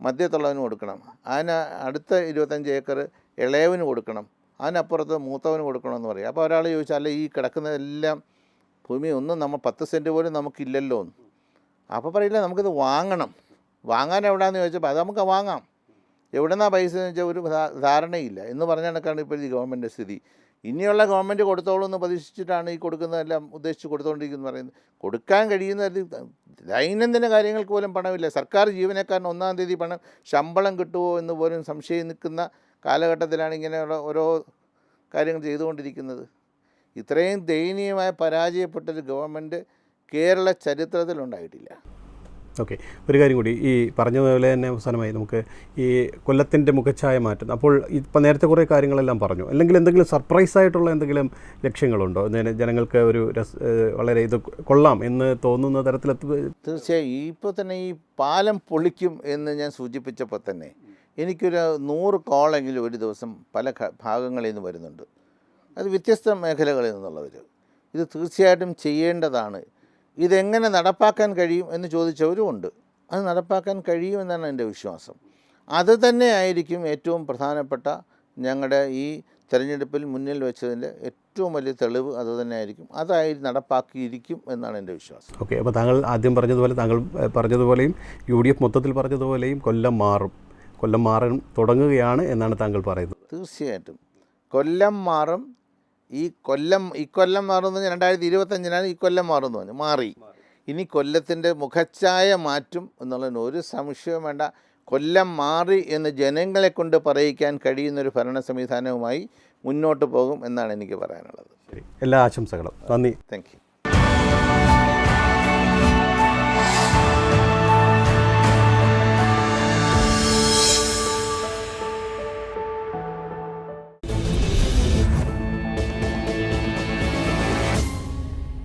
B: മധ്യത്തുള്ളവന് കൊടുക്കണം. അതിന് അടുത്ത ഇരുപത്തഞ്ച് ഏക്കർ ഇളയവന് കൊടുക്കണം. അതിനപ്പുറത്ത് മൂത്തവന് കൊടുക്കണമെന്ന് പറയും. അപ്പോൾ ഒരാൾ ചോദിച്ചാൽ ഈ കിടക്കുന്നതെല്ലാം ഭൂമി ഒന്നും നമ്മൾ പത്ത് സെന്റ് പോലും നമുക്കില്ലല്ലോ എന്ന്. അപ്പോൾ പറയില്ല നമുക്കിത് വാങ്ങണം. വാങ്ങാൻ എവിടെയാണെന്ന് ചോദിച്ചപ്പോൾ അത് നമുക്ക് വാങ്ങാം. എവിടെന്നാ പൈസ എന്ന് വെച്ചാൽ ഒരു ധാരണയില്ല. എന്ന് പറഞ്ഞ കണക്കാണ് ഇപ്പോൾ ഈ സ്ഥിതി. ഇനിയുള്ള ഗവൺമെന്റ് കൊടുത്തോളൂ എന്ന് പ്രതീക്ഷിച്ചിട്ടാണ് ഈ കൊടുക്കുന്നതെല്ലാം ഉദ്ദേശിച്ച് കൊടുത്തുകൊണ്ടിരിക്കുന്നത് പറയുന്നത്. കൊടുക്കാൻ കഴിയുന്ന ദൈനംദിന കാര്യങ്ങൾക്ക് പോലും പണമില്ല. സർക്കാർ ജീവനക്കാരന് ഒന്നാം തീയതി പണം ശമ്പളം കിട്ടുമോ എന്ന് പോലും സംശയം നിൽക്കുന്ന കാലഘട്ടത്തിലാണ് ഇങ്ങനെയുള്ള ഓരോ കാര്യങ്ങൾ ചെയ്തുകൊണ്ടിരിക്കുന്നത്. ഇത്രയും പരാജയപ്പെട്ട പരാജയപ്പെട്ടൊരു ഗവൺമെന്റ് കേരള ചരിത്രത്തിൽ ഉണ്ടായിട്ടില്ല
A: ഓക്കെ. ഒരു കാര്യം കൂടി ഈ പറഞ്ഞതുപോലെ തന്നെ അവസാനമായി നമുക്ക് ഈ കൊല്ലത്തിന്റെ മുഖച്ഛായ മാറ്റുന്നു അപ്പോൾ ഇപ്പം നേരത്തെ കുറേ കാര്യങ്ങളെല്ലാം പറഞ്ഞു. അല്ലെങ്കിൽ എന്തെങ്കിലും സർപ്രൈസ് ആയിട്ടുള്ള എന്തെങ്കിലും ലക്ഷ്യങ്ങളുണ്ടോ? ജന- ജനങ്ങൾക്ക് ഒരു രസ വളരെ ഇത് കൊള്ളാം എന്ന് തോന്നുന്ന തരത്തിൽ
B: തീർച്ചയായും ഇപ്പോൾ തന്നെ ഈ പാലം പൊളിക്കും എന്ന് ഞാൻ സൂചിപ്പിച്ചപ്പോൾ തന്നെ എനിക്കൊരു നൂറ് കോളെങ്കിലും ഒരു ദിവസം പല ഭാഗങ്ങളിൽ നിന്ന് വരുന്നുണ്ട്. അത് വ്യത്യസ്ത മേഖലകളിൽ നിന്നുള്ളവർ. ഇത് തീർച്ചയായിട്ടും ചെയ്യേണ്ടതാണ്. ഇതെങ്ങനെ നടപ്പാക്കാൻ കഴിയും എന്ന് ചോദിച്ചവരും ഉണ്ട്. അത് നടപ്പാക്കാൻ കഴിയുമെന്നാണ് എന്റെ വിശ്വാസം. അത് തന്നെ ആയിരിക്കും ഏറ്റവും പ്രധാനപ്പെട്ട ഞങ്ങളുടെ ഈ തെരഞ്ഞെടുപ്പിൽ മുന്നിൽ വെച്ചതിന്റെ ഏറ്റവും വലിയ തെളിവ് അത് തന്നെ ആയിരിക്കും. അതായി നടപ്പാക്കിയിരിക്കും എന്നാണ് എന്റെ വിശ്വാസം.
A: ഓക്കെ അപ്പോൾ താങ്കൾ ആദ്യം പറഞ്ഞതുപോലെ താങ്കൾ പറഞ്ഞതുപോലെയും യു ഡി എഫ് മൊത്തത്തിൽ പറഞ്ഞതുപോലെയും കൊല്ലം മാറും. കൊല്ലം മാറും തുടങ്ങുകയാണ് എന്നാണ് താങ്കൾ പറയുന്നത്.
B: തീർച്ചയായിട്ടും. കൊല്ലം മാറും ഈ കൊല്ലം ഈ കൊല്ലം പറഞ്ഞാൽ രണ്ടായിരത്തി ഇരുപത്തഞ്ചിനാണ് ഈ കൊല്ലം മാറുമെന്ന് പറഞ്ഞു. മാറി. ഇനി കൊല്ലത്തിന്റെ മുഖച്ഛായ മാറ്റും എന്നുള്ളതിന് ഒരു സംശയവും വേണ്ട. കൊല്ലം മാറി എന്ന് ജനങ്ങളെ കൊണ്ട് പറയിക്കാൻ കഴിയുന്നൊരു ഭരണ സംവിധാനവുമായി മുന്നോട്ട് പോകും എന്നാണ് എനിക്ക് പറയാനുള്ളത്.
A: എല്ലാ ആശംസകളും. നന്ദി.
B: Thank you